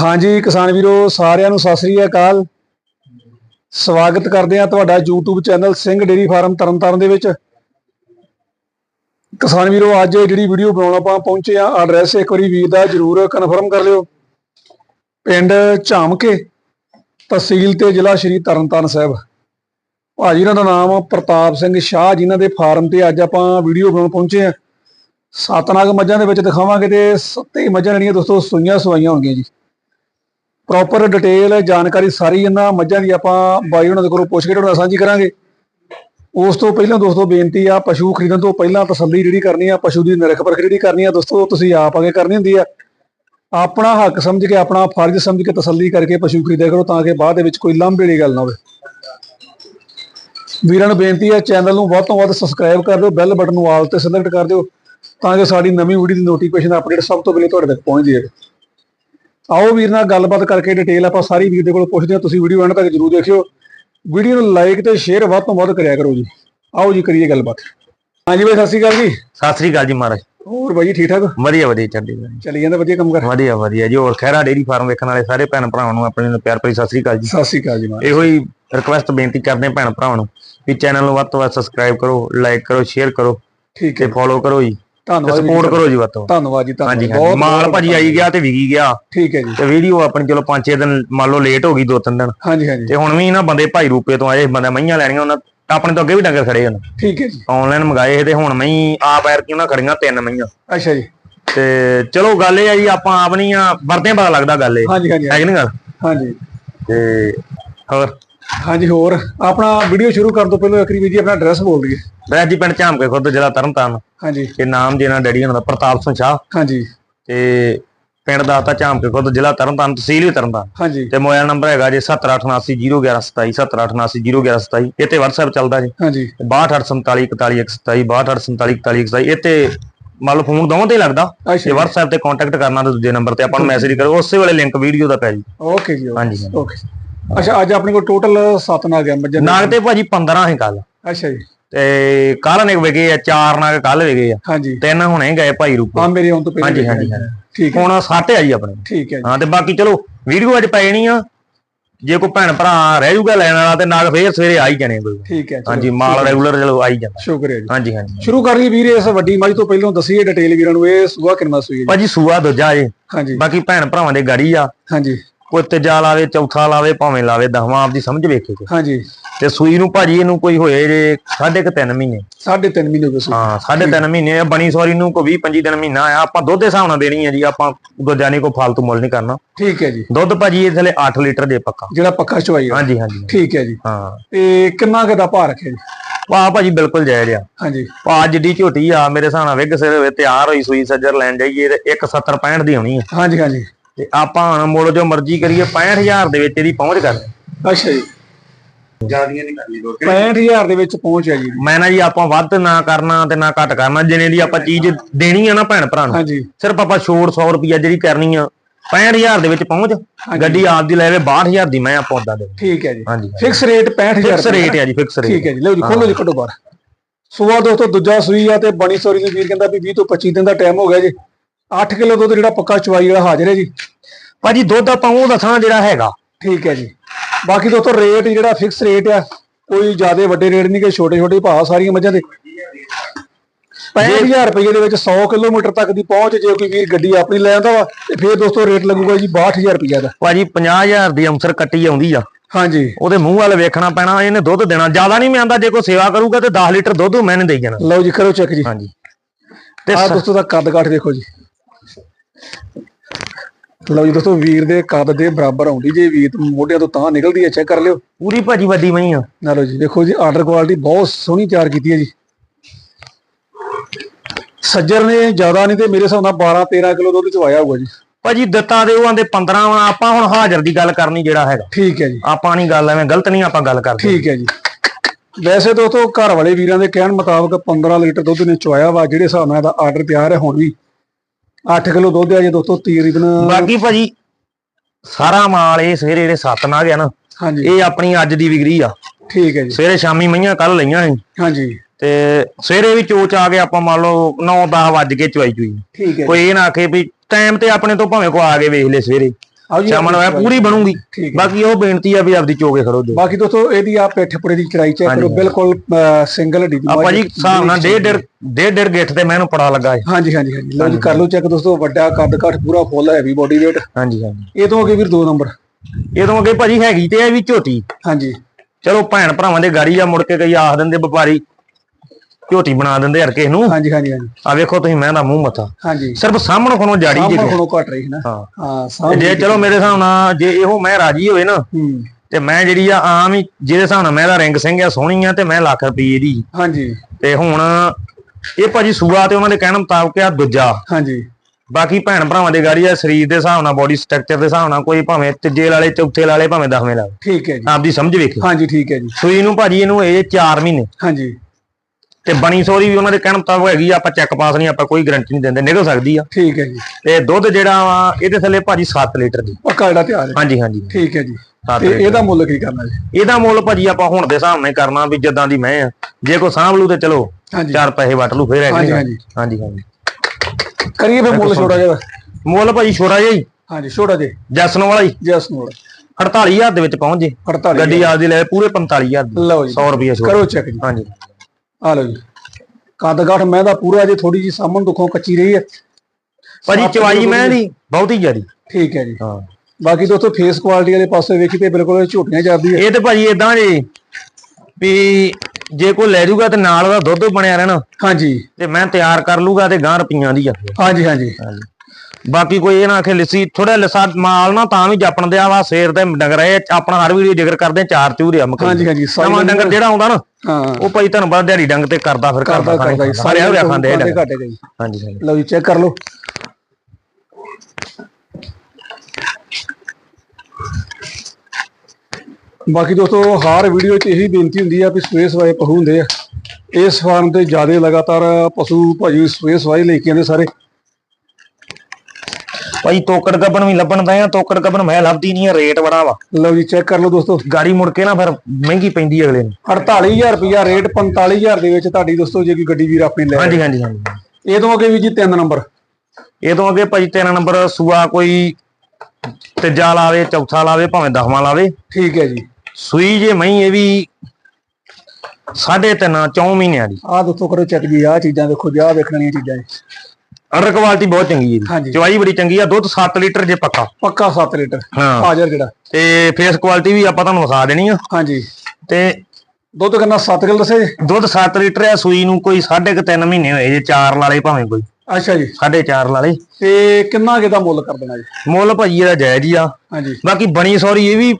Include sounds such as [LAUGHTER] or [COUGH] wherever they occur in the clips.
ਹਾਂਜੀ, ਕਿਸਾਨ ਵੀਰੋ, ਸਾਰਿਆਂ ਨੂੰ ਸਤਿ ਸ੍ਰੀ ਅਕਾਲ। ਸਵਾਗਤ ਕਰਦੇ ਆ ਤੁਹਾਡਾ YouTube channel Singh dairy farm Tarn Taran ਦੇ ਵਿੱਚ। ਕਿਸਾਨ ਵੀਰੋ, ਅੱਜ ਜਿਹੜੀ ਵੀਡੀਓ ਬਣਾਉਣ ਆਪਾਂ ਪਹੁੰਚੇ ਆ ਐਡਰੈਸ ਇੱਕ ਵਾਰੀ ਵੀਰ ਦਾ ਜਰੂਰ ਕਨਫਰਮ ਕਰ ਲਿਓ। ਪਿੰਡ ਝਾਮਕੇ, ਤਹਿਸੀਲ ਤੇ ਜ਼ਿਲ੍ਹਾ ਸ਼੍ਰੀ ਤਰਨਤਾਰਨ ਸਾਹਿਬ। ਭਾਜੀ ਉਹਨਾਂ ਦਾ ਨਾਮ ਪ੍ਰਤਾਪ ਸਿੰਘ ਸ਼ਾਹ, ਜਿਨ੍ਹਾਂ ਦੇ ਫਾਰਮ ਤੇ ਅੱਜ ਆਪਾਂ ਵੀਡੀਓ ਬਣਾਉਣ ਪਹੁੰਚੇ ਆ ਸੱਤ ਮੱਝਾਂ ਦੇ ਵਿੱਚ ਦਿਖਾਵਾਂਗੇ ਤੇ ਸੱਤੇ ਮੱਝਾਂ ਜਿਹੜੀਆਂ ਦੋਸਤੋ ਸੂਈਆਂ ਸਵਾਈਆਂ ਹੋਣਗੀਆਂ ਜੀ। ਪ੍ਰੋਪਰ ਡਿਟੇਲ ਜਾਣਕਾਰੀ ਸਾਰੀ ਇਹਨਾਂ ਮੱਝਾਂ ਦੀ ਆਪਾਂ ਬਾਈ ਉਹਨਾਂ ਦੇ ਕੋਲੋਂ ਪੁੱਛ ਕੇ ਤੁਹਾਡੇ ਨਾਲ ਸਾਂਝੀ ਕਰਾਂਗੇ। ਉਸ ਤੋਂ ਪਹਿਲਾਂ ਦੋਸਤੋ ਬੇਨਤੀ ਆ, ਪਸ਼ੂ ਖਰੀਦਣ ਤੋਂ ਪਹਿਲਾਂ ਤਸੱਲੀ ਜਿਹੜੀ ਕਰਨੀ ਆ, ਪਸ਼ੂ ਦੀ ਨਿਰਖ ਪਰਖ ਜਿਹੜੀ ਕਰਨੀ ਆ, ਦੋਸਤੋ ਤੁਸੀਂ ਆਪ ਆਗੇ ਕਰਨੀ ਹੁੰਦੀ ਆ। ਆਪਣਾ ਹੱਕ ਸਮਝ ਕੇ, ਆਪਣਾ ਫਰਜ਼ ਸਮਝ ਕੇ ਤਸੱਲੀ ਕਰਕੇ ਪਸ਼ੂ ਖਰੀਦਿਆ ਕਰੋ ਤਾਂ ਕਿ ਬਾਅਦ ਦੇ ਵਿੱਚ ਕੋਈ ਲੰਬੇ ਵਾਲੀ ਗੱਲ ਨਾ ਹੋਵੇ। ਵੀਰਾਂ ਨੂੰ ਬੇਨਤੀ ਹੈ ਚੈਨਲ ਨੂੰ ਵੱਧ ਤੋਂ ਵੱਧ ਸਬਸਕ੍ਰਾਈਬ ਕਰ ਦਿਓ ਬੈਲ ਬਟਨ ਨੂੰ ਆਲ ਤੇ ਸਿਲੈਕਟ ਕਰ ਦਿਓ, ਤਾਂ ਕਿ ਸਾਡੀ ਨਵੀਂ ਵੀਡੀਓ ਦੀ ਨੋਟੀਫਿਕੇਸ਼ਨ ਅਪਡੇਟ ਸਭ ਤੋਂ ਪਹਿਲੇ ਤੁਹਾਡੇ ਤੱਕ ਪਹੁੰਚ ਜਾਵੇ। ਆਓ ਵੀਰ ਨਾਲ ਗੱਲਬਾਤ ਕਰਕੇ ਡਿਟੇਲ ਆਪਾਂ ਸਾਰੀ ਵੀਰ ਦੇ ਕੋਲ ਪੁੱਛਦੇ ਹਾਂ ਤੁਸੀਂ ਵੀਡੀਓ ਐਂਡ ਤੱਕ ਜਰੂਰ ਦੇਖਿਓ। ਵੀਡੀਓ ਨੂੰ ਲਾਈਕ ਤੇ ਸ਼ੇਅਰ ਵੱਧ ਤੋਂ ਵੱਧ ਕਰਿਆ ਕਰੋ ਜੀ। ਆਓ ਜੀ ਕਰੀਏ ਗੱਲਬਾਤ। ਹਾਂਜੀ ਬਾਈ ਸਤਿ ਸ਼੍ਰੀ ਅਕਾਲ ਜੀ। ਸਤਿ ਸ੍ਰੀ ਅਕਾਲ ਜੀ ਮਹਾਰਾਜ। ਹੋਰ ਬਾਈ ਠੀਕ ਠਾਕ? ਵਧੀਆ ਵਧੀਆ ਚੰਡੀ ਚੱਲੀ ਜਾਂਦਾ ਵਧੀਆ ਕੰਮ ਕਰ। ਵਧੀਆ ਵਧੀਆ ਜੀ। ਹੋਰ ਖੈਰਾ ਡੇਰੀ ਫਾਰਮ ਵੇਖਣ ਵਾਲੇ ਸਾਰੇ ਭੈਣ ਭਰਾਵਾਂ ਨੂੰ ਆਪਣੇ ਨੂੰ ਪਿਆਰ ਭਰੀ ਸਤਿ ਸ੍ਰੀ ਅਕਾਲ ਜੀ। ਸਤਿ ਸ਼੍ਰੀ ਅਕਾਲ ਜੀ ਇਹੋ ਹੀ ਰਿਕਵੈਸਟ ਬੇਨਤੀ ਕਰਦੇ ਹਾਂ ਭੈਣ ਭਰਾਵਾਂ ਨੂੰ ਵੀ ਚੈਨਲ ਨੂੰ ਵੱਧ ਤੋਂ ਵੱਧ ਸਬਸਕ੍ਰਾਈਬ ਕਰੋ ਲਾਈਕ ਕਰੋ ਸ਼ੇਅਰ ਕਰੋ ਠੀਕ ਹੈ ਫੋਲੋ ਕਰੋ ਜੀ। ਧੰਨਵਾਦ ਸਪੋਰਟ ਕਰੋ ਜੀ ਵੱਧ ਤੋਂ ਵੱਧ। ਧੰਨਵਾਦ ਜੀ ਧੰਨਵਾਦ। ਹਾਂਜੀ ਮਾਲ ਭਾਜੀ ਆਈ ਗਿਆ ਤੇ ਵਿਕੀ ਗਿਆ। ਠੀਕ ਹੈ ਜੀ। ਤੇ ਵੀਡੀਓ ਆਪਣੀ ਚਲੋ 5-6 ਦਿਨ ਮੰਨ ਲਓ ਲੇਟ ਹੋ ਗਈ ਦੋ ਤਿੰਨ ਦਿਨ। ਹਾਂਜੀ ਹਾਂਜੀ। ਤੇ ਹੁਣ ਵੀ ਨਾ ਬੰਦੇ ਭਾਈ ਰੂਪੇ ਤੋਂ ਆਏ ਬੰਦੇ ਮਈਆਂ ਲੈਣੀਆਂ ਉਹਨਾਂ ਆਪਣੇ ਤੋਂ ਅੱਗੇ ਵੀ ਡੰਗਰ ਖੜੇ ਹਨ ਠੀਕ ਹੈ ਜੀ। ਆਨਲਾਈਨ ਮੰਗਾਏ ਤੇ ਹੁਣ ਮਈ ਆਪ ਐਰ ਕਿ ਉਹਨਾਂ ਖੜੀਆਂ ਤਿੰਨ ਮਈਆਂ ਅੱਛਾ ਜੀ। ਤੇ ਚਲੋ ਗੱਲ ਇਹ ਆ ਜੀ ਆਪਾਂ ਆਪਣੀਆਂ ਵਰਤਿਆਂ ਪਤਾ ਲੱਗਦਾ ਗੱਲ ਇਹ। ਹਾਂਜੀ ਹਾਂਜੀ। ਹੈ ਕਿ ਨਹੀਂ ਗੱਲ? ਹਾਂਜੀ। ਤੇ ਹੋਰ? ਹਾਂਜੀ ਹੋਰ। ਆਪਣਾ ਵੀਡੀਓ ਸ਼ੁਰੂ ਕਰਨ ਤੋਂ ਪਹਿਲਾਂ ਇੱਕ ਵਾਰੀ ਵੀਰ ਜੀ ਆਪਣਾ ਐਡਰੈਸ ਬੋਲ ਦਈਏ। ਰੈਜੀ ਪਿੰਡ ਝਾਮਕੇ ਖੁਰਦ ਜ਼ਿਲ੍ਹਾ ਤਰਨਤਾਰਨ। ਹਾਂਜੀ। ਤੇ ਨਾਮ ਜੀ ਇਹਨਾਂ ਡੈਡੀ ਉਹਨਾਂ ਦਾ ਪ੍ਰਤਾਪ ਸਿੰਘ ਸ਼ਾਹ। ਹਾਂਜੀ। ਤੇ ਪਿੰਡ ਦਾ ਤਾਂ ਝਾਮਕੇ ਖੁਰਦ ਜ਼ਿਲ੍ਹਾ ਤਰਨਤਾਰਨ ਤਹਿਸੀਲ ਵੀ ਤਰਨਤਾਰਨ। ਹਾਂਜੀ। ਤੇ ਮੋਬਾਈਲ ਨੰਬਰ ਹੈਗਾ ਜੀ 7898011127 7898011127 ਇਹ ਤੇ WhatsApp ਚੱਲਦਾ ਜੀ। ਹਾਂਜੀ। 6247414127 6247414127 ਇਹ ਤੇ ਮੰਨ ਲਓ ਫੋਨ ਦੋਵਾਂ ਤੇ ਲੱਗਦਾ। ਤੇ WhatsApp ਤੇ ਕੰਟੈਕਟ ਕਰਨਾ ਤੇ ਦੂਜੇ ਨੰਬਰ ਤੇ ਆਪਾਂ ਨੂੰ ਮੈਸੇਜ ਕਰੋ ਉਸੇ ਵੇਲੇ ਲਿੰਕ ਵੀਡੀਓ ਦਾ ਪੈ ਜੀ। ਓਕੇ ਜੀ ਹਾਂਜੀ। ਓਕੇ ਅੱਛਾ ਅੱਜ ਆਪਣੇ ਕੋਲ ਟੋਟਲ 7 ਨਾਗ ਹੈ ਮੱਝਾਂ ਦੇ। ਨਾਗ ਤੇ ਭਾਜੀ 15 ਹੈ ਕੱਲ ਅੱਛਾ ਜੀ। ਤੇ ਕੱਲ ਨੇ ਵਿਗੇ ਆ ਚਾਰ ਨਾਗ ਕੱਲ ਵਿਗੇ ਆ। ਹਾਂਜੀ। ਤਿੰਨ ਹੁਣੇ ਗਏ ਭਾਈ ਰੂਪੋ। ਆ ਮੇਰੇ ਆਉਣ ਤੋਂ ਪਹਿਲਾਂ ਹਾਂਜੀ ਹਾਂਜੀ ਠੀਕ ਹੈ। ਹੁਣ ਸੱਟ ਆ ਜੀ ਆਪਣੇ ਠੀਕ ਹੈ ਜੀ। ਹਾਂ ਤੇ ਬਾਕੀ ਚਲੋ ਵੀਡੀਓ ਅੱਜ ਪੈ ਜਾਣੀ ਆ। ਜੇ ਕੋਈ ਭੈਣ ਭਰਾ ਰਹਿ ਜੂਗਾ ਲੈਣ ਵਾਲਾ ਤੇ ਨਾਗ ਫੇਰ ਸਵੇਰੇ ਆ ਹੀ ਜਾਣੇ ਕੋਈ। ਠੀਕ ਹੈ ਚਲੋ, ਹਾਂਜੀ ਮਾਲ ਰੈਗੂਲਰ ਚਲੋ ਆ ਹੀ ਜਾਂਦਾ। ਸ਼ੁਕਰੀਆ ਜੀ। ਹਾਂਜੀ ਹਾਂਜੀ। ਸ਼ੁਰੂ ਕਰ ਲਈ ਵੀਰ ਇਸ ਵੱਡੀ ਮੱਝ ਤੋਂ ਪਹਿਲਾਂ ਦੱਸੀਏ ਡਿਟੇਲ ਵੀਰਾਂ ਨੂੰ ਇਹ ਸੂਆ ਕਿੰਨਾ ਸੂਈ ਹੈ ਜੀ। ਭਾਜੀ ਸੂਆ ਦੂਜਾ ਜੇ। ਹਾਂਜੀ। ਬਾਕੀ ਭੈਣ ਭਰਾਵਾਂ ਦੇ ਗਾੜੀ ਆ। ਹਾਂਜੀ। ਕੋਈ ਤੀਜਾ ਲਾਵੇ ਚੌਥਾ ਲਾਵੇ ਭਾਵੇਂ ਲਾਵੇ ਦਸਵਾਂ ਆਪਦੀ ਸਮਝ ਵੇਖੇ। ਹਾਂਜੀ। ਤੇ ਸੂਈ ਨੂੰ ਭਾਜੀ ਇਹਨੂੰ ਕੋਈ ਹੋਏ ਜੇ ਸਾਢੇ ਕੁ ਤਿੰਨ ਮਹੀਨੇ। ਸਾਢੇ ਤਿੰਨ ਮਹੀਨੇ ਹੋ ਗਏ ਹਾਂ ਸਾਢੇ ਤਿੰਨ ਮਹੀਨੇ ਆ ਬਣੀ ਸੌਰੀ ਨੂੰ ਕੋਈ 20 25 ਦਿਨ ਮਹੀਨਾ ਆ। ਆਪਾਂ ਦੁੱਧ ਦੇ ਹਿਸਾਬ ਨਾਲ ਦੇਣੀ ਹੈ ਜੀ ਆਪਾਂ ਦੂਜਾ ਨਹੀਂ ਕੋਈ ਫालतू ਮੁੱਲ ਨਹੀਂ ਕਰਨਾ। ਠੀਕ ਹੈ ਜੀ। ਦੁੱਧ ਭਾਜੀ ਇਹ ਥਲੇ 8 ਲੀਟਰ ਦੇ ਪੱਕਾ। ਜਿਹੜਾ ਪੱਕਾ ਚਵਾਈ ਹਾਂਜੀ ਹਾਂਜੀ। ਠੀਕ ਹੈ ਜੀ। ਹਾਂ। ਤੇ ਕਿੰਨਾ ਕੁ ਦਾ ਭਾਅ ਰੱਖਿਆ ਜੀ? ਵਾਹ ਭਾਜੀ ਬਿਲਕੁਲ ਜਾਇਜ਼ ਆ। ਹਾਂਜੀ। ਭਾ ਜਿੱਡੀ ਝੋਟੀ ਆ ਮੇਰੇ ਹਿਸਾਬ ਨਾਲ ਵਿਗ ਸਿਰ ਹੋਵੇ ਤਿਆਰ ਹੋਈ ਸੂਈ ਸੱਜਰ ਲੈਣ ਜਾਈਏ ਤੇ 170 65 ਦੀ ਆਉਣੀ ਆ। ਹਾਂਜੀ ਹਾਂਜੀ। ਤੇ ਆਪਾਂ ਹੁਣ ਮੁੱਲ ਜੋ ਮਰਜ਼ੀ ਕਰੀਏ 65000 ਦੇ ਵਿੱਚ ਇਹਦੀ ਪਹੁੰਚ ਕਰ ਅੱਛਾ ਜੀ। ਜਿਆਦੀਆਂ ਨਹੀਂ ਕਰਨੀ ਲੋਕ 65000 ਦੇ ਵਿੱਚ ਪਹੁੰਚਿਆ ਜੀ। ਮੈਂ ਨਾ ਜੀ ਆਪਾਂ ਵੱਧ ਨਾ ਕਰਨਾ ਤੇ ਨਾ ਘੱਟ ਕਰਨਾ ਜਿਨੇ ਦੀ ਆਪਾਂ ਚੀਜ਼ ਦੇਣੀ ਆ ਨਾ ਭੈਣ ਭਰਾ ਨੂੰ ਹਾਂਜੀ। ਸਿਰਫ ਆਪਾਂ ਛੋੜ 100 ਰੁਪਿਆ ਜਿਹੜੀ ਕਰਨੀ ਆ 65000 ਦੇ ਵਿੱਚ ਪਹੁੰਚ। ਗੱਡੀ ਆਪ ਦੀ ਲੈਵੇ 62000 ਦੀ ਮੈਂ ਆਪਾਂ ਉਦਾਂ ਦੇ। ਠੀਕ ਹੈ ਜੀ। ਹਾਂਜੀ। ਫਿਕਸ ਰੇਟ 65000 ਫਿਕਸ ਰੇਟ ਆ ਜੀ ਫਿਕਸ ਰੇਟ ਠੀਕ ਹੈ ਜੀ। ਲਓ ਜੀ ਖੋਲੋ ਜੀ ਕੱਢੋ ਬਾਹਰ ਸੂਆ ਦੋਸਤੋ ਦੂਜਾ ਸੂਈ ਆ ਤੇ ਬਣੀ ਸੋਰੀ ਨੂੰ ਵੀਰ ਕਹਿੰਦਾ ਵੀ 20 ਤੋਂ 25 ਦਿਨ ਦਾ ਟਾਈਮ ਹੋ ਗਿਆ ਜੀ। 8 ਕਿਲੋ ਦੁੱਧ ਜਿਹੜਾ ਪੱਕਾ ਚਵਾਈ ਵਾਲਾ ਹਾਜ਼ਰ ਹੈ ਜੀ। ਭਾਜੀ ਦੁੱਧ ਆਪਾਂ ਉਹ ਦੱਸਣਾ ਜਿਹੜਾ ਹੈਗਾ। ਠੀਕ ਹੈ ਜੀ। ਬਾਕੀ ਦੋਸਤੋ ਰੇਟ ਜਿਹੜਾ ਫਿਕਸ ਰੇਟ ਆ ਕੋਈ ਜ਼ਿਆਦਾ ਵੱਡੇ ਰੇਟ ਨਹੀਂ ਕਿ ਛੋਟੇ ਛੋਟੇ ਭਾਅ ਸਾਰੀਆਂ ਮੱਝਾਂ ਦੇ। 65000 ਰੁਪਏ ਦੇ ਵਿੱਚ 100 ਕਿਲੋਮੀਟਰ ਤੱਕ ਦੀ ਪਹੁੰਚ ਜੇ ਕੋਈ ਵੀਰ ਗੱਡੀ ਆਪਣੀ ਲੈ ਆਂਦਾ ਵਾ ਤੇ ਫਿਰ ਦੋਸਤੋ ਰੇਟ ਲੱਗੂਗਾ ਜੀ 62000 ਰੁਪਏ ਦਾ। ਭਾਜੀ 50000 ਦੀ ਅੰਸਰ ਕੱਟੀ ਆਉਂਦੀ ਆ। ਹਾਂਜੀ। ਉਹਦੇ ਮੂੰਹ ਵੱਲ ਵੇਖਣਾ ਪੈਣਾ ਇਹਨੇ ਦੁੱਧ ਦੇਣਾ। ਜ਼ਿਆਦਾ ਨਹੀਂ ਮੈਂ ਆਂਦਾ ਜੇ ਕੋਈ ਸੇਵਾ ਕਰੂਗਾ ਤੇ 10 ਲੀਟਰ ਦੁੱਧ ਮੈਂ ਨਹੀਂ ਦੇਈ ਜਾਣਾ। ਲਓ ਜੀ ਕਰੋ ਚੈੱਕ ਜੀ। ਹਾਂਜੀ। ਤੇ ਸ- ਦੋਸਤੋ ਦਾ ਕੱਦ ਕਾਠ ਦੇਖੋ ਜੀ। ਲਓ ਜੀ ਦੋਸਤੋ ਵੀਰ ਦੇ ਕੱਦ ਦੇ ਬਰਾਬਰ ਆਉਂਦੀ ਜੇ ਵੀਰ ਮੋਢਿਆਂ ਤੋਂ ਤਾਂ ਨਿਕਲਦੀ ਹੈ ਚੈੱਕ ਕਰ ਲਿਓ। ਪੂਰੀ ਭਾਜੀ ਵੱਡੀ ਮਈ ਆ। ਲਓ ਜੀ ਦੇਖੋ ਜੀ ਆਰਡਰ ਕੁਆਲਿਟੀ ਬਹੁਤ ਸੋਹਣੀ ਤਿਆਰ ਕੀਤੀ ਹੈ ਜੀ। ਸੱਜਰ ਨੇ ਜ਼ਿਆਦਾ ਨਹੀਂ ਤੇ ਮੇਰੇ ਹਿਸਾਬ ਨਾਲ 12 13 ਕਿਲੋ ਦੁੱਧ ਚਵਾਇਆ ਹੋਊਗਾ ਜੀ। ਭਾਜੀ ਦਿੱਤਾ ਦੇ ਉਹ ਆਂਦੇ 15 ਵਾ ਆਪਾਂ ਹੁਣ ਹਾਜ਼ਰ ਦੀ ਗੱਲ ਕਰਨੀ ਜਿਹੜਾ ਹੈਗਾ। ਠੀਕ ਹੈ ਜੀ। ਆਪਾਂ ਨਹੀਂ ਗੱਲ ਐਵੇਂ ਗਲਤ ਨਹੀਂ ਆਪਾਂ ਗੱਲ ਕਰਦੇ। ਠੀਕ ਹੈ ਜੀ। ਵੈਸੇ ਦੋਸਤੋ ਘਰ ਵਾਲੇ ਵੀਰਾਂ ਦੇ ਕਹਿਣ ਮੁਤਾਬਕ 15 ਲੀਟਰ ਦੁੱਧ ਨੇ ਚਵਾਇਆ ਵਾ ਜਿਹੜੇ ਹਿਸਾਬ ਨਾਲ ਇਹਦਾ ਆਰਡਰ ਤਿਆਰ ਹੈ ਹੁਣ ਵੀ 8 ਕਿਲੋ ਦੁੱਧ ਆ ਜੇ ਦੋਸਤੋ ਤਕਰੀਬਨ ਬਾਕੀ ਭਾਜੀ ਸਾਰਾ ਮਾਲ ਇਹ ਸਵੇਰੇ ਜਿਹੜੇ ਸੱਤ ਨਾ ਗਿਆ ਨਾ ਹਾਂਜੀ। ਇਹ ਆਪਣੀ ਅੱਜ ਦੀ ਵਿਗਰੀ ਆ। ਠੀਕ ਹੈ ਜੀ। ਸਵੇਰੇ ਸ਼ਾਮੀ ਮਈਆਂ ਕੱਲ ਲਈਆਂ ਸੀ ਹਾਂਜੀ। ਤੇ ਸਵੇਰੇ ਵੀ ਚੋਚ ਆ ਕੇ ਆਪਾਂ ਮੰਨ ਲਓ 9-10 ਵੱਜ ਕੇ ਚਵਾਈ ਚੁਈ। ਠੀਕ ਹੈ। ਕੋਈ ਇਹ ਨਾ ਆਖੇ ਵੀ ਟਾਈਮ ਤੇ ਆਪਣੇ ਤੋਂ ਭਾਵੇਂ ਕੋ ਆ ਕੇ ਵੇਖ ਲੈ ਸਵੇਰੇ। ਸ਼ਾਮਣ ਹੋਇਆ ਪੂਰੀ ਬਣੂਗੀ। ਬਾਕੀ ਉਹ ਬੇਨਤੀ ਆ ਵੀ ਆਪਦੀ ਚੋਗੇ ਖੜੋ ਜੋ ਬਾਕੀ ਦੋਸਤੋ ਇਹਦੀ ਆ ਪਿੱਠ ਪੁੜੇ ਦੀ ਚੜਾਈ ਚੈੱਕ ਕਰੋ। ਬਿਲਕੁਲ ਸਿੰਗਲ ਹੱਡੀ ਦੀ ਆਪਾਂ ਜੀ ਹਿਸਾਬ ਨਾਲ ਡੇਢ ਡੇਢ ਡੇਢ ਗਿੱਠ ਤੇ ਮੈਨੂੰ ਪੜਾ ਲੱਗਾ ਹੈ ਹਾਂਜੀ ਹਾਂਜੀ ਹਾਂਜੀ। ਲਓ ਜੀ ਕਰ ਲਓ ਚੈੱਕ ਦੋਸਤੋ ਵੱਡਾ ਕੱਦ ਕਾਠ ਪੂਰਾ ਫੁੱਲ ਹੈਵੀ ਬੋਡੀ weight ਹਾਂਜੀ ਹਾਂਜੀ। ਇਹ ਤੋਂ ਅੱਗੇ ਵੀਰ ਦੋ ਨੰਬਰ। ਇਹ ਤੋਂ ਅੱਗੇ ਭਾਜੀ ਹੈਗੀ ਤੇ ਇਹ ਵੀ ਝੋਟੀ। ਹਾਂਜੀ। ਚਲੋ ਭੈਣ ਭਰਾਵਾਂ ਦੇ ਗਾੜੀ ਆ ਮੁੜ ਕੇ ਕਈ ਆਖ ਦਿੰਦੇ ਵਪਾਰੀ ਝੋਟੀ ਬਣਾ ਦਿੰਦੇ ਹਰ ਕਿਸੇ ਨੂੰ। ਹਾਂਜੀ ਹਾਂਜੀ ਹਾਂਜੀ। ਆ ਵੇਖੋ ਤੁਸੀਂ ਮੈਂ ਦਾ ਮੂੰਹ ਮੱਥਾ। ਹਾਂਜੀ। ਸਿਰਫ ਸਾਹਮਣੇ ਕੋਲੋਂ ਜਾੜੀ ਜੇ ਸਾਹਮਣੇ ਘਟ ਰਹੀ ਹੈ ਨਾ। ਹਾਂ। ਹਾਂ ਤੇ ਸਾਹਮਣੇ ਜੇ ਚਲੋ ਮੇਰੇ ਹਿਸਾਬ ਨਾਲ ਜੇ ਇਹੋ ਮੈਂ ਰਾਜੀ ਹੋਵੇ ਨਾ ਹੂੰ। ਤੇ ਮੈਂ ਜਿਹੜੀ ਆ ਆਮ ਹੀ ਜਿਹਦੇ ਹਿਸਾਬ ਨਾਲ ਮੈਂ ਦਾ ਰਿੰਗ ਸਿੰਘ ਆ ਸੋਹਣੀ ਆ ਤੇ ਮੈਂ ਲੱਖ ਰੁਪਏ ਦੀ ਹਾਂਜੀ। ਤੇ ਹੁਣ ਇਹ ਭਾਜੀ ਸੂਆ ਤੇ ਉਹਨਾਂ ਦੇ ਕਹਿਣ ਮੁਤਾਬਕ ਆ ਦੂਜਾ। ਹਾਂਜੀ। ਬਾਕੀ ਭੈਣ ਭਰਾਵਾਂ ਦੇ ਗਾੜੀ ਆ ਸਰੀਰ ਦੇ ਹਿਸਾਬ ਨਾਲ ਬੋਡੀ ਸਟਰਕਚਰ ਦੇ ਹਿਸਾਬ ਨਾਲ ਕੋਈ ਭਾਵੇਂ ਤੀਜੇ ਵਾਲੇ ਚੌਥੇ ਵਾਲੇ ਭਾਵੇਂ ਦਸਵੇਂ ਵਾਲੇ ਠੀਕ ਹੈ ਜੀ। ਆਪਦੀ ਸਮਝ ਵੇਖੀ? ਹਾਂਜੀ ਠੀਕ ਹੈ ਜੀ। ਸੂਈ ਨੂੰ ਭਾਜੀ ਇਹਨੂੰ ਇਹ 4 ਮਹੀਨੇ। ਹਾਂਜੀ। ਤੇ ਬਣੀ ਸੋਰੀ ਵੀ ਉਹਨਾਂ ਦੇ ਕਹਿਣ ਮੁਤਾਬਕ ਹੈਗੀ ਆ, ਆਪਾਂ ਚੈੱਕ ਪਾਸ ਨਹੀਂ ਆਪਾਂ ਕੋਈ ਗਾਰੰਟੀ ਨਹੀਂ ਦਿੰਦੇ ਨਿਕਲ ਸਕਦੀ ਆ। ਠੀਕ ਹੈ ਜੀ। ਤੇ ਦੁੱਧ ਜਿਹੜਾ ਵਾ ਇਹਦੇ ਥੱਲੇ ਭਾਜੀ 7 ਲੀਟਰ ਦੀ। ਪੱਕਾ ਜਿਹੜਾ ਤਿਆਰ ਹੈ। ਹਾਂਜੀ ਹਾਂਜੀ। ਠੀਕ ਹੈ ਜੀ। ਸੱਤ ਤੇ। ਇਹਦਾ ਮੁੱਲ ਕੀ ਕਰਨਾ ਜੀ? ਇਹਦਾ ਮੁੱਲ ਭਾਜੀ ਆਪਾਂ ਹੁਣ ਦੇ ਹਿਸਾਬ ਨਾਲ ਹੀ ਕਰਨਾ ਵੀ ਜਿੱਦਾਂ ਦੀ ਮੈਂ ਆ। ਜੇ ਕੋਈ ਸਾਂਭ ਲੂ ਤੇ ਚਲੋ ਹਾਂਜੀ। ਚਾਰ ਪੈਸੇ ਵਟ ਲੂ ਫੇਰ ਹਾਂਜੀ, ਹਾਂਜੀ। ਹਾਂਜੀ ਹਾਂਜੀ। ਕਰੀਏ ਫਿਰ ਮੁੱਲ ਛੋੜਾ ਜਿਹਾ? ਮੁੱਲ ਭਾਜੀ ਛੋਟਾ ਜਿਹਾ ਹੀ। ਹਾਂਜੀ ਛੋੜਾ ਜੇ ਜਸਨ ਵਾਲਾ ਹੀ। ਜਸ ਮੋੜ 48000 ਦੇ ਵਿੱਚ ਪਹੁੰਚ ਜੇ। 48 ਗੱਡੀ ਆਪਦੀ ਲੈ ਪੂਰੇ 45000 ਦੀ। ਲਓ ਜੀ। 100 ਰੁਪਏ ਛੋੜ ਕਰੋ ਚੈੱਕ ਜੀ। ਹਾਂਜੀ। ਆ ਲਓ। ਜੀ ਕੱਦ ਕਾਠ ਮੈਂ ਦਾ ਪੂਰਾ ਜੇ ਥੋੜੀ ਜੀ ਸਾਹਮਣ ਦੁੱਖੋਂ ਕੱਚੀ ਰਹੀ ਹੈ। ਭਾਜੀ ਚਵਾਈ ਮੈਂ ਦੀ ਬਹੁਤੀ ਜ਼ਿਆਦੀ ਠੀਕ ਹੈ ਜੀ। ਹਾਂ। ਬਾਕੀ ਦੋਸਤੋ ਫੇਸ ਕੁਆਲਿਟੀ ਵਾਲੇ ਪਾਸੇ ਵੇਖੀ ਤੇ ਬਿਲਕੁਲ ਝੋਟੀਆਂ ਜਾਂਦੀ ਹੈ। ਇਹ ਤੇ ਭਾਜੀ ਇਦਾਂ ਜੀ ਵੀ ਜੇ ਕੋਈ ਲੈ ਜਾਊਗਾ ਤੇ ਨਾਲ ਉਹਦਾ ਦੁੱਧ ਬਣਿਆ ਰਹਿਣਾ। ਹਾਂਜੀ। ਤੇ ਮੈਂ ਤਿਆਰ ਕਰ ਲੂਗਾ ਤੇ ਗਾਂ ਰੁਪਈਆਂ ਦੀ ਆ। ਹਾਂਜੀ। ਹਾਂਜੀ। ਬਾਕੀ ਕੋਈ ਇਹ ਨਾ ਆਖੇ ਲਿੱਸੀ ਥੋੜਾ ਲਿਸਾ ਮਾਲ ਨਾ ਤਾਂ ਵੀ ਜਾਪਣ ਦਿਆ ਵਾ ਸੇਰ ਤੇ ਡੰਗਰ ਇਹ ਆਪਣਾ ਹਰ ਵੀਡੀਓ ਜ਼ਿਕਰ ਕਰਦੇ ਚਾਰ ਚੂਰੇ ਆ ਮਕਈ ਹਾਂਜੀ ਹਾਂਜੀ ਨਵਾਂ ਡੰਗਰ ਜਿਹੜਾ ਆਉਂਦਾ ਨਾ ਹਾਂ। ਉਹ ਭਾਈ ਤੁਹਾਨੂੰ ਪਤਾ ਦਿਹਾੜੀ ਡੰਗ ਤੇ ਕਰਦਾ ਫਿਰ ਕਰਦਾ ਕਰਦਾ ਸਾਰੇ ਹੋਇਆ ਖਾਂਦੇ ਹਾਂਜੀ ਹਾਂਜੀ। ਲਓ ਜੀ ਚੈੱਕ ਕਰ ਲਓ। ਬਾਕੀ ਦੋਸਤੋ ਹਰ ਵੀਡੀਓ 'ਚ ਇਹੀ ਬੇਨਤੀ ਹੁੰਦੀ ਆ ਵੀ ਸਪੇਸ ਵਾਏ ਪਸ਼ੂ ਹੁੰਦੇ ਆ। ਇਸ ਫਾਰਮ ਤੇ ਜ਼ਿਆਦਾ ਲਗਾਤਾਰ ਪਸ਼ੂ ਭਾਜੀ ਸਪੇਸ ਵਾਏ ਲੈ ਕੇ ਆਉਂਦੇ ਸਾਰੇ। ਭਾਈ ਤੋਕੜ ਗੱਬਣ ਵੀ ਲੱਭਣ ਦਾ ਆ ਤੋਕੜ ਗੱਬਣ ਮੈਂ ਲੱਭਦੀ ਨਹੀਂ ਆ ਰੇਟ ਬੜਾ ਵਾ। ਲਓ ਜੀ ਚੈੱਕ ਕਰ ਲਓ ਦੋਸਤੋ। ਗਾੜੀ ਮੁੜ ਕੇ ਨਾ ਫਿਰ ਮਹਿੰਗੀ ਪੈਂਦੀ ਅਗਲੇ ਨੂੰ। 48000 ਰੁਪਇਆ ਰੇਟ 45000 ਦੇ ਵਿੱਚ ਤੁਹਾਡੀ ਦੋਸਤੋ ਜੇ ਕੋਈ ਗੱਡੀ ਵੀਰ ਆਪਣੀ ਲੈ ਹਾਂਜੀ ਹਾਂਜੀ ਹਾਂਜੀ। ਇਹ ਤੋਂ ਅੱਗੇ ਵੀ ਜੀ ਤਿੰਨ ਨੰਬਰ। ਇਹ ਤੋਂ ਅੱਗੇ ਭਾਜੀ ਤੇਰਾ ਨੰਬਰ ਸੂਆ ਕੋਈ ਤੀਜਾ ਲਾਵੇ ਚੌਥਾ ਲਾਵੇ ਭਾਵੇਂ ਦਸਵਾਂ ਲਾਵੇ। ਠੀਕ ਹੈ ਜੀ। ਸੂਈ ਜੇ ਮਹੀਂ ਇਹ ਵੀ ਸਾਢੇ ਤਿੰਨ ਚੌਂ ਮਹੀਨਿਆਂ ਦੀ। ਆਹ ਦੋਸਤੋ ਕਰੋ ਚੈੱਕ ਜੀ ਆਹ ਚੀਜ਼ਾਂ ਦੇਖੋ ਜੀ ਆਹ ਵੇਖਣ ਵਾਲੀਆਂ ਚੀਜ਼ਾਂ ਜੀ ਅਰ ਕੁਆਲਿਟੀ ਬਹੁਤ ਚੰਗੀ ਹੈ ਹਾਂਜੀ। ਜੀ ਚਵਾਈ ਬੜੀ ਚੰਗੀ ਆ ਦੁੱਧ 7 ਲੀਟਰ ਜੇ ਪੱਕਾ। ਪੱਕਾ 7 ਲੀਟਰ ਹਾਂ। ਹਾਜ਼ਰ ਜਿਹੜਾ ਤੇ ਫੇਸ ਕੁਆਲਿਟੀ ਵੀ ਆਪਾਂ ਤੁਹਾਨੂੰ ਵਿਖਾ ਦੇਣੀ ਆ। ਹਾਂਜੀ। ਤੇ ਦੁੱਧ ਕਿੰਨਾ 7 ਕਿਲੋ ਦੱਸੇ ਜੀ? ਦੁੱਧ 7 ਲੀਟਰ ਆ ਸੂਈ ਨੂੰ ਕੋਈ ਸਾਢੇ ਕੁ ਤਿੰਨ ਮਹੀਨੇ ਹੋਏ ਜੇ ਚਾਰ ਲਾਲੇ ਭਾਵੇਂ ਕੋਈ। ਅੱਛਾ ਜੀ। ਸਾਢੇ ਚਾਰ ਲਾਲੇ ਤੇ ਕਿੰਨਾ ਕਿਦਾ ਮੁੱਲ ਕਰ ਦੇਣਾ ਜੀ? ਮੁੱਲ ਭਾਜੀ ਇਹਦਾ ਜਾਇਜ਼ ਹੀ ਆ। ਹਾਂਜੀ। ਬਾਕੀ ਬਣੀ ਸੌਰੀ ਇਹ ਵੀ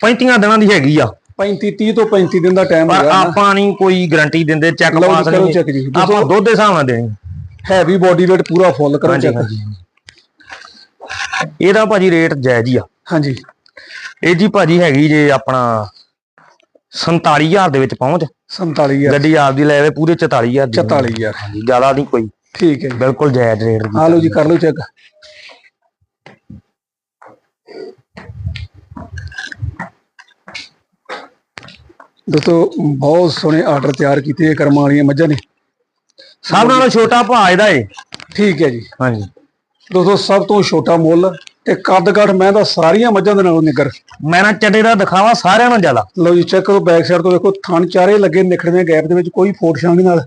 35 ਦਿਨਾਂ ਦੀ ਹੈਗੀ ਆ। 35 30 ਤੋਂ 35 ਦਿਨ ਦਾ ਟਾਈਮ ਪਰ ਆਪਾਂ ਨਹੀਂ ਕੋਈ ਗਾਰੰਟੀ ਦਿੰਦੇ ਚੈੱਕ ਲਓ ਜੀ, ਪਾਸ ਕਰੋ ਨਹੀਂ check ਜੀ। ਆਪਾਂ ਦੁੱਧ ਦੇ ਹਿਸਾਬ ਨਾਲ ਦੇਣੀ। ਹੈਵੀ ਬੋਡੀ weight ਪੂਰਾ ਫੁੱਲ ਕਰੋ ਹਾਂਜੀ ਚੈੱਕ ਹਾਂਜੀ। ਇਹਦਾ ਭਾਜੀ ਰੇਟ ਜਾਇਜ਼ ਹੀ ਆ। ਹਾਂਜੀ। ਇਹ ਜੀ ਭਾਜੀ ਹੈਗੀ ਜੇ ਆਪਣਾ 47000 ਦੇ ਵਿੱਚ ਪਹੁੰਚ। 47000 ਗੱਡੀ ਆਪਦੀ ਲੈ ਆਵੇ ਪੂਰੇ 44000 ਦੀ। 44000 ਹਾਂਜੀ ਜ਼ਿਆਦਾ ਨਹੀਂ ਕੋਈ। ਠੀਕ ਹੈ ਜੀ। ਬਿਲਕੁਲ ਜਾਇਜ਼ ਰੇਟ ਦੀ। ਆ ਲਓ ਜੀ ਕਰ ਲਓ ਚੈੱਕ ਦੋਸਤੋ ਬਹੁਤ ਸੋਹਣੇ ਆਰਡਰ ਤਿਆਰ ਕੀਤੇ ਹੈ ਕਰਮਾਂ ਵਾਲੀਆਂ ਮੱਝਾਂ ਨੇ। ਸਭ ਨਾਲੋਂ ਛੋਟਾ ਭਾ ਇਹਦਾ ਏ। ਠੀਕ ਹੈ ਜੀ। ਹਾਂਜੀ। ਦੋਸਤੋ ਸਭ ਤੋਂ ਛੋਟਾ ਮੁੱਲ ਤੇ ਕੱਦ ਕਾਠ ਮੈਂ ਤਾਂ ਸਾਰੀਆਂ ਮੱਝਾਂ ਦੇ ਨਾਲੋਂ ਨਿਕਰ ਮੈਂ ਨਾ ਚੱਡੇ ਦਾ ਦਿਖਾਵਾ ਸਾਰਿਆਂ ਨਾਲੋਂ ਜ਼ਿਆਦਾ। ਲਓ ਜੀ ਚੈੱਕ ਕਰੋ ਬੈਕ ਸਾਈਡ ਤੋਂ ਵੇਖੋ ਥਣ ਚਾਰੇ ਲੱਗੇ ਨਿਕੜਵੇਂ ਗੈਪ ਦੇ ਵਿੱਚ ਕੋਈ ਫੋਟ ਛਾਂਗ ਨਾਲ।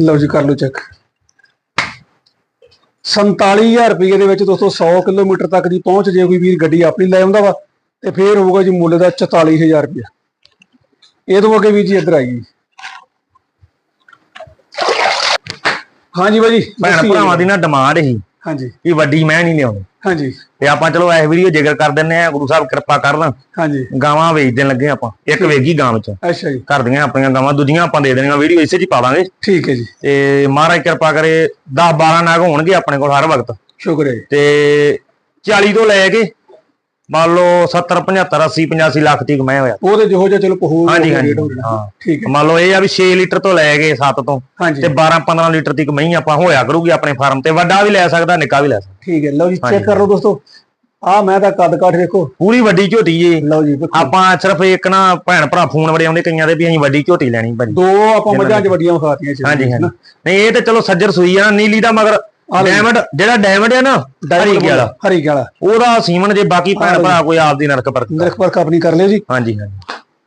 ਲਓ ਜੀ ਕਰ ਲਓ ਚੈੱਕ 47000 ਰੁਪਏ ਦੇ ਵਿੱਚ ਦੋਸਤੋ 100 ਕਿਲੋਮੀਟਰ ਤੱਕ ਦੀ ਪਹੁੰਚ ਜੇ ਕੋਈ ਵੀਰ ਗੱਡੀ ਆਪਣੀ ਲੈ ਆਉਂਦਾ ਵਾ ਤੇ ਫੇਰ ਹੋਊਗਾ ਜੀ ਮੁੱਲ ਦਾ 44000 ਰੁਪਏ ਇਹ ਤੋਂ ਅੱਗੇ ਵੀ ਜੀ ਇੱਧਰ ਆਈ ਹਾਂਜੀ ਬਾਜੀ ਭੈਣ ਭਰਾਵਾਂ ਦੀ ਨਾ ਡਿਮਾਂਡ ਸੀ ਹਾਂਜੀ। ਵੀ ਵੱਡੀ ਮੈਂ ਨਹੀਂ ਲਿਆਉਣੀ। ਹਾਂਜੀ। ਤੇ ਆਪਾਂ ਚਲੋ ਇਹ ਵੀਡੀਓ ਜ਼ਿਕਰ ਕਰ ਦਿੰਨੇ ਆ ਗੁਰੂ ਸਾਹਿਬ ਕਿਰਪਾ ਕਰਨ। ਹਾਂਜੀ। ਗਾਵਾਂ ਵੇਚ ਦੇਣ ਲੱਗੇ ਆਪਾਂ ਇੱਕ ਵੇਗੀ ਗਾਂ ਵਿੱਚ। ਅੱਛਾ ਜੀ। ਘਰ ਦੀਆਂ ਆਪਣੀਆਂ ਗਾਵਾਂ ਦੂਜੀਆਂ ਆਪਾਂ ਦੇ ਦੇਣੀਆਂ ਵੀਡੀਓ ਇਸੇ 'ਚ ਹੀ ਪਾ ਦਾਂਗੇ। ਠੀਕ ਹੈ ਜੀ। ਤੇ ਮਹਾਰਾਜ ਕਿਰਪਾ ਕਰੇ 10 12 ਨਾਗ ਹੋਣਗੇ ਆਪਣੇ ਕੋਲ ਹਰ ਵਕਤ। ਸ਼ੁਕਰ ਹੈ। ਤੇ 40 ਤੋਂ ਲੈ ਕੇ ਮੰਨ ਲਓ 70 75 80 85 ਲੱਖ ਤੱਕ ਮੈਂ ਹੋਇਆ। ਉਹਦੇ ਜਿਹੋ ਜਿਹਾ ਚਲੋ ਪਹੂ ਹਾਂਜੀ, ਹਾਂਜੀ, ਹੋ। ਠੀਕ ਹੈ। ਮੰਨ ਲਓ ਇਹ ਆ ਵੀ 6 ਲੀਟਰ ਤੋਂ ਲੈ ਕੇ 7 ਤੋਂ ਤੇ 12 15 ਲੀਟਰ ਤੱਕ ਮਹੀਂ ਆਪਾਂ ਹੋਇਆ ਕਰੂਗੀ ਆਪਣੇ ਫਾਰਮ ਤੇ। ਵੱਡਾ ਵੀ ਲੈ ਸਕਦਾ ਨਿੱਕਾ ਵੀ ਲੈ ਸਕਦਾ। ਠੀਕ ਹੈ। ਲਓ ਜੀ ਚੈੱਕ ਕਰ ਦੋਸਤੋ। ਆ ਮੈਂ ਤਾਂ ਕੱਦ ਕਾਠ ਦੇਖੋ। ਪੂਰੀ ਵੱਡੀ ਝੋਟੀ ਜੀ। ਲਓ ਜੀ। ਆਪਾਂ ਸਿਰਫ ਇੱਕ ਨਾ ਭੈਣ ਭਰਾ ਫੋਨ ਬੜੇ ਆਉਂਦੇ ਕਈਆਂ ਦੇ ਵੀ ਅਸੀਂ ਵੱਡੀ ਝੋਟੀ ਲੈਣੀ ਭਾਜੀ। ਦੋ ਆਪਾਂ ਮੱਝਾਂ ਚ ਵੱਡੀਆਂ ਵਿਖਾਤੀਆਂ ਸੀ ਹਾਂਜੀ ਹਾਂਜੀ। ਨਹੀਂ ਇਹ ਤੇ ਚਲੋ ਸੱਜਰ ਸੂਈ ਆ ਨੀਲੀ ਦਾ ਮਗਰ। ਡਾਇਮੰਡ ਜਿਹੜਾ ਡਾਇਮੰਡ ਹੈ ਨਾ ਹਰੀਕੇ ਵਾਲਾ। ਹਰੀਕੇ ਵਾਲਾ। ਉਹਦਾ ਸੀਮਨ ਜੇ ਬਾਕੀ ਭੈਣ ਭਰਾ ਕੋਈ ਆਪ ਦੀ ਨਰਕ ਪਰ ਨਿਰਖ ਪਰ ਆਪਣੀ ਕਰ ਲਿਓ ਜੀ। ਹਾਂਜੀ ਹਾਂਜੀ।